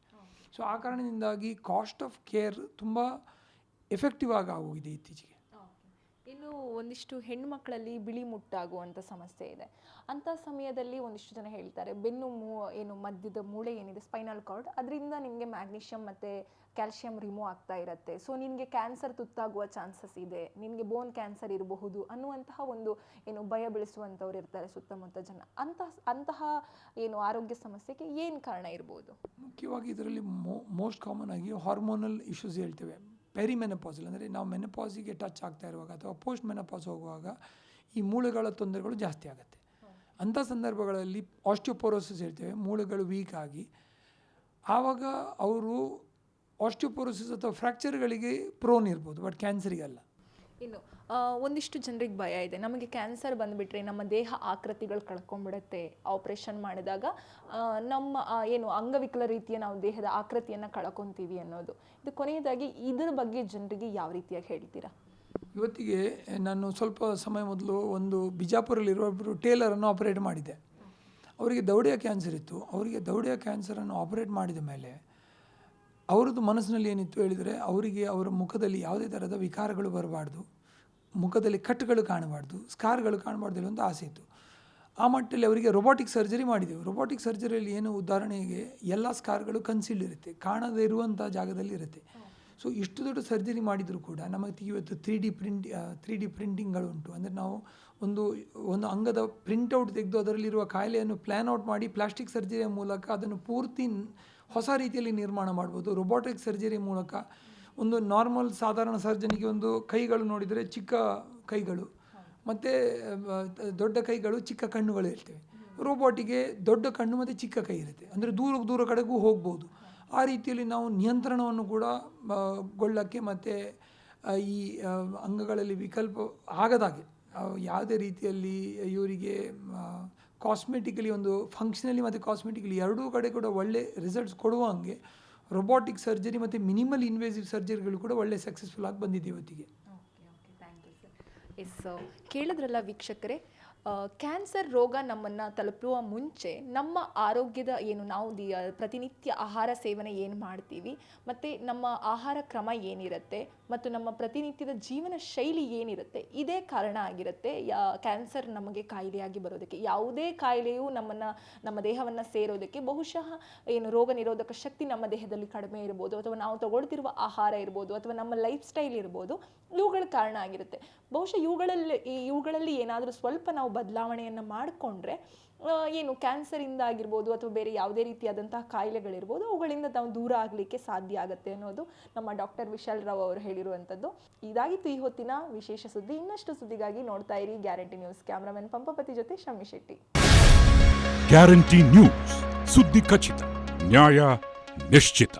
ಸೊ ಆ ಕಾರಣದಿಂದಾಗಿ ಕಾಸ್ಟ್ ಆಫ್ ಕೇರ್ ತುಂಬ ಎಫೆಕ್ಟಿವ್ ಆಗಿ ಆಗೋಗಿದೆ ಇತ್ತೀಚೆಗೆ.
ಇನ್ನು ಒಂದಿಷ್ಟು ಹೆಣ್ಮಕ್ಕಳಲ್ಲಿ ಬಿಳಿ ಮುಟ್ಟಾಗುವಂಥ ಸಮಸ್ಯೆ ಇದೆ. ಅಂಥ ಸಮಯದಲ್ಲಿ ಒಂದಿಷ್ಟು ಜನ ಹೇಳ್ತಾರೆ, ಬೆನ್ನು ಮೂ ಏನು ಮಧ್ಯದ ಮೂಳೆ ಏನಿದೆ ಸ್ಪೈನಲ್ ಕಾರ್ಡ್ ಅದರಿಂದ ನಿಮಗೆ ಮ್ಯಾಗ್ನೀಷಿಯಮ್ ಮತ್ತು ಕ್ಯಾಲ್ಶಿಯಂ ರಿಮೂವ್ ಆಗ್ತಾ ಇರುತ್ತೆ. ಸೊ ನಿನಗೆ ಕ್ಯಾನ್ಸರ್ ತುತ್ತಾಗುವ ಚಾನ್ಸಸ್ ಇದೆ. ನಿನಗೆ ಬೋನ್ ಕ್ಯಾನ್ಸರ್ ಇರಬಹುದು ಅನ್ನುವಂತಹ ಒಂದು, ಏನು ಭಯ ಬೆಳೆಸುವಂಥವ್ರು ಇರ್ತಾರೆ ಸುತ್ತಮುತ್ತ ಜನ. ಅಂತಹ ಅಂತಹ, ಏನು ಆರೋಗ್ಯ ಸಮಸ್ಯೆಗೆ ಏನು ಕಾರಣ ಇರ್ಬೋದು?
ಮುಖ್ಯವಾಗಿ ಇದರಲ್ಲಿ ಮೋ ಮೋಸ್ಟ್ ಕಾಮನ್ ಆಗಿ ಹಾರ್ಮೋನಲ್ ಇಶ್ಯೂಸ್ ಹೇಳ್ತೇವೆ. ಪೆರಿಮೆನಪಾಸಲ್ ಅಂದರೆ ನಾವು ಮೆನಪಾಸಿಗೆ ಟಚ್ ಆಗ್ತಾ ಇರುವಾಗ ಅಥವಾ ಪೋಸ್ಟ್ ಮೆನಪಾಸ್ ಹೋಗುವಾಗ ಈ ಮೂಳೆಗಳ ತೊಂದರೆಗಳು ಜಾಸ್ತಿ ಆಗುತ್ತೆ. ಅಂಥ ಸಂದರ್ಭಗಳಲ್ಲಿ ಆಸ್ಟಿಯೋಪೋರೋಸಿಸ್ ಹೇಳ್ತೇವೆ. ಮೂಳೆಗಳು ವೀಕ್ ಆಗಿ ಆವಾಗ ಅವರು ಆಸ್ಟಿಯೋಪೋರೋಸಿಸ್ ಅಥವಾ ಫ್ರ್ಯಾಕ್ಚರ್ಗಳಿಗೆ ಪ್ರೋನ್ ಇರ್ಬೋದು ಬಟ್ ಕ್ಯಾನ್ಸರಿಗಲ್ಲ
ಇನ್ನು ಒಂದಿಷ್ಟು ಜನರಿಗೆ ಭಯ ಇದೆ. ನಮಗೆ ಕ್ಯಾನ್ಸರ್ ಬಂದುಬಿಟ್ರೆ ನಮ್ಮ ದೇಹ ಆಕೃತಿಗಳು ಕಳ್ಕೊಂಡ್ಬಿಡುತ್ತೆ. ಆಪ್ರೇಷನ್ ಮಾಡಿದಾಗ ನಮ್ಮ ಏನು ಅಂಗವಿಕಲ ರೀತಿಯ ನಾವು ದೇಹದ ಆಕೃತಿಯನ್ನು ಕಳ್ಕೊತೀವಿ ಅನ್ನೋದು. ಇದು ಕೊನೆಯದಾಗಿ ಇದರ ಬಗ್ಗೆ ಜನರಿಗೆ ಯಾವ ರೀತಿಯಾಗಿ ಹೇಳ್ತೀರಾ?
ಇವತ್ತಿಗೆ ನಾನು ಸ್ವಲ್ಪ ಸಮಯ ಮೊದಲು ಒಂದು ಬಿಜಾಪುರಲ್ಲಿರುವ ಒಬ್ಬರು ಟೇಲರನ್ನು ಆಪರೇಟ್ ಮಾಡಿದೆ. ಅವರಿಗೆ ದೌಡಿಯ ಕ್ಯಾನ್ಸರ್ ಇತ್ತು. ಅವರಿಗೆ ದೌಡಿಯ ಕ್ಯಾನ್ಸರನ್ನು ಆಪರೇಟ್ ಮಾಡಿದ ಮೇಲೆ ಅವರದ್ದು ಮನಸ್ಸಿನಲ್ಲಿ ಏನಿತ್ತು ಹೇಳಿದರೆ ಅವರಿಗೆ ಅವರ ಮುಖದಲ್ಲಿ ಯಾವುದೇ ಥರದ ವಿಕಾರಗಳು ಬರಬಾರ್ದು, ಮುಖದಲ್ಲಿ ಕಟ್ಗಳು ಕಾಣಬಾರ್ದು, ಸ್ಕಾರ್ಗಳು ಕಾಣಬಾರ್ದು ಒಂದು ಆಸೆ ಇತ್ತು. ಆ ಮಟ್ಟದಲ್ಲಿ ಅವರಿಗೆ ರೊಬೋಟಿಕ್ ಸರ್ಜರಿ ಮಾಡಿದೆವು. ರೊಬೋಟಿಕ್ ಸರ್ಜರಿಯಲ್ಲಿ ಏನು ಉದಾಹರಣೆಗೆ ಎಲ್ಲ ಸ್ಕಾರ್ಗಳು ಕನ್ಸೀಲ್ಡ್ ಇರುತ್ತೆ, ಕಾಣದೇ ಇರುವಂಥ ಜಾಗದಲ್ಲಿ ಇರುತ್ತೆ. ಸೊ ಇಷ್ಟು ದೊಡ್ಡ ಸರ್ಜರಿ ಮಾಡಿದರೂ ಕೂಡ ನಮಗೆ ಇವತ್ತು three D print three D ಪ್ರಿಂಟಿಂಗ್ಗಳು ಉಂಟು. ಅಂದರೆ ನಾವು ಒಂದು ಒಂದು ಅಂಗದ ಪ್ರಿಂಟೌಟ್ ತೆಗೆದು ಅದರಲ್ಲಿರುವ ಕಾಯಿಲೆಯನ್ನು ಪ್ಲ್ಯಾನ್ ಔಟ್ ಮಾಡಿ ಪ್ಲಾಸ್ಟಿಕ್ ಸರ್ಜರಿಯ ಮೂಲಕ ಅದನ್ನು ಪೂರ್ತಿ ಹೊಸ ರೀತಿಯಲ್ಲಿ ನಿರ್ಮಾಣ ಮಾಡ್ಬೋದು. ರೊಬೋಟಿಕ್ ಸರ್ಜರಿ ಮೂಲಕ ಒಂದು ನಾರ್ಮಲ್ ಸಾಧಾರಣ ಸರ್ಜನಿಗೆ ಒಂದು ಕೈಗಳು ನೋಡಿದರೆ ಚಿಕ್ಕ ಕೈಗಳು. ಮತ್ತು ದೊಡ್ಡ ಕೈಗಳು, ಚಿಕ್ಕ ಕಣ್ಣುಗಳು ಇರ್ತವೆ. ರೋಬೋಟಿಗೆ ದೊಡ್ಡ ಕಣ್ಣು ಮತ್ತು ಚಿಕ್ಕ ಕೈ ಇರುತ್ತೆ. ಅಂದರೆ ದೂರ ದೂರ ಕಡೆಗೂ ಹೋಗ್ಬೋದು. ಆ ರೀತಿಯಲ್ಲಿ ನಾವು ನಿಯಂತ್ರಣವನ್ನು ಕೂಡ ಗೊಳ್ಳಕ್ಕೆ ಮತ್ತು ಈ ಅಂಗಗಳಲ್ಲಿ ವಿಕಲ್ಪ ಆಗದಾಗೆ. ಯಾವುದೇ ರೀತಿಯಲ್ಲಿ ಇವರಿಗೆ ಕಾಸ್ಮೆಟಿಕಲಿ ಒಂದು ಫಂಕ್ಷನಲಿ ಮತ್ತು ಕಾಸ್ಮೆಟಿಕಲಿ ಎರಡೂ ಕಡೆ ಕೂಡ ಒಳ್ಳೆ ರಿಸಲ್ಟ್ಸ್ ಕೊಡುವ ಹಾಗೆ ರೊಬೋಟಿಕ್ ಸರ್ಜರಿ ಮತ್ತು ಮಿನಿಮಲ್ ಇನ್ವೇಸಿವ್ ಸರ್ಜರಿಗಳು ಕೂಡ ಒಳ್ಳೆ ಸಕ್ಸಸ್ಫುಲ್ ಆಗಿ ಬಂದಿದೆ ಇವತ್ತಿಗೆ.
ಎಸ್ ಕೇಳಿದ್ರಲ್ಲ ವೀಕ್ಷಕರೇ ಕ್ಯಾನ್ಸರ್ ರೋಗ ನಮ್ಮನ್ನು ತಲುಪುವ ಮುಂಚೆ ನಮ್ಮ ಆರೋಗ್ಯದ ಏನು, ನಾವು ದಿ ಪ್ರತಿನಿತ್ಯ ಆಹಾರ ಸೇವನೆ ಏನು ಮಾಡ್ತೀವಿ, ಮತ್ತು ನಮ್ಮ ಆಹಾರ ಕ್ರಮ ಏನಿರುತ್ತೆ, ಮತ್ತು ನಮ್ಮ ಪ್ರತಿನಿತ್ಯದ ಜೀವನ ಶೈಲಿ ಏನಿರುತ್ತೆ, ಇದೇ ಕಾರಣ ಆಗಿರುತ್ತೆ, ಯಾ, ಕ್ಯಾನ್ಸರ್ ನಮಗೆ ಕಾಯಿಲೆಯಾಗಿ ಬರೋದಕ್ಕೆ. ಯಾವುದೇ ಕಾಯಿಲೆಯು ನಮ್ಮನ್ನು, ನಮ್ಮ ದೇಹವನ್ನು ಸೇರೋದಕ್ಕೆ, ಬಹುಶಃ ಏನು ರೋಗ ನಿರೋಧಕ ಶಕ್ತಿ ನಮ್ಮ ದೇಹದಲ್ಲಿ ಕಡಿಮೆ ಇರ್ಬೋದು, ಅಥವಾ ನಾವು ತಗೊಳ್ತಿರುವ ಆಹಾರ ಇರ್ಬೋದು, ಅಥವಾ ನಮ್ಮ ಲೈಫ್ ಸ್ಟೈಲ್ ಇರ್ಬೋದು, ಇವುಗಳ ಕಾರಣ ಆಗಿರುತ್ತೆ. ಬಹುಶಃ ಇವುಗಳಲ್ಲಿ ಇವುಗಳಲ್ಲಿ ಏನಾದರೂ ಸ್ವಲ್ಪ ನಾವು ಬದಲಾವಣೆಯನ್ನು ಮಾಡಿಕೊಂಡ್ರೆ ಏನು ಕ್ಯಾನ್ಸರಿಂದ ಆಗಿರ್ಬೋದು ಅಥವಾ ಬೇರೆ ಯಾವುದೇ ರೀತಿಯಾದಂತಹ ಕಾಯಿಲೆಗಳಿರ್ಬೋದು, ಅವುಗಳಿಂದ ನಾವು ದೂರ ಆಗಲಿಕ್ಕೆ ಸಾಧ್ಯ ಆಗುತ್ತೆ ಅನ್ನೋದು ನಮ್ಮ ಡಾಕ್ಟರ್ ವಿಶಾಲ್ ರಾವ್ ಅವರು ಹೇಳಿರುವಂಥದ್ದು. ಇದಾಗಿತ್ತು ಈ ಹೊತ್ತಿನ ವಿಶೇಷ ಸುದ್ದಿ. ಇನ್ನಷ್ಟು ಸುದ್ದಿಗಾಗಿ ನೋಡ್ತಾ ಇರಿ ಗ್ಯಾರಂಟಿ ನ್ಯೂಸ್. ಕ್ಯಾಮ್ರಾಮನ್ ಪಂಪಪತಿ ಜೊತೆ ಶಮಿ ಶೆಟ್ಟಿ.
Guarantee news. ಸುದ್ದಿ ಖಚಿತ, ನ್ಯಾಯ ನಿಶ್ಚಿತ.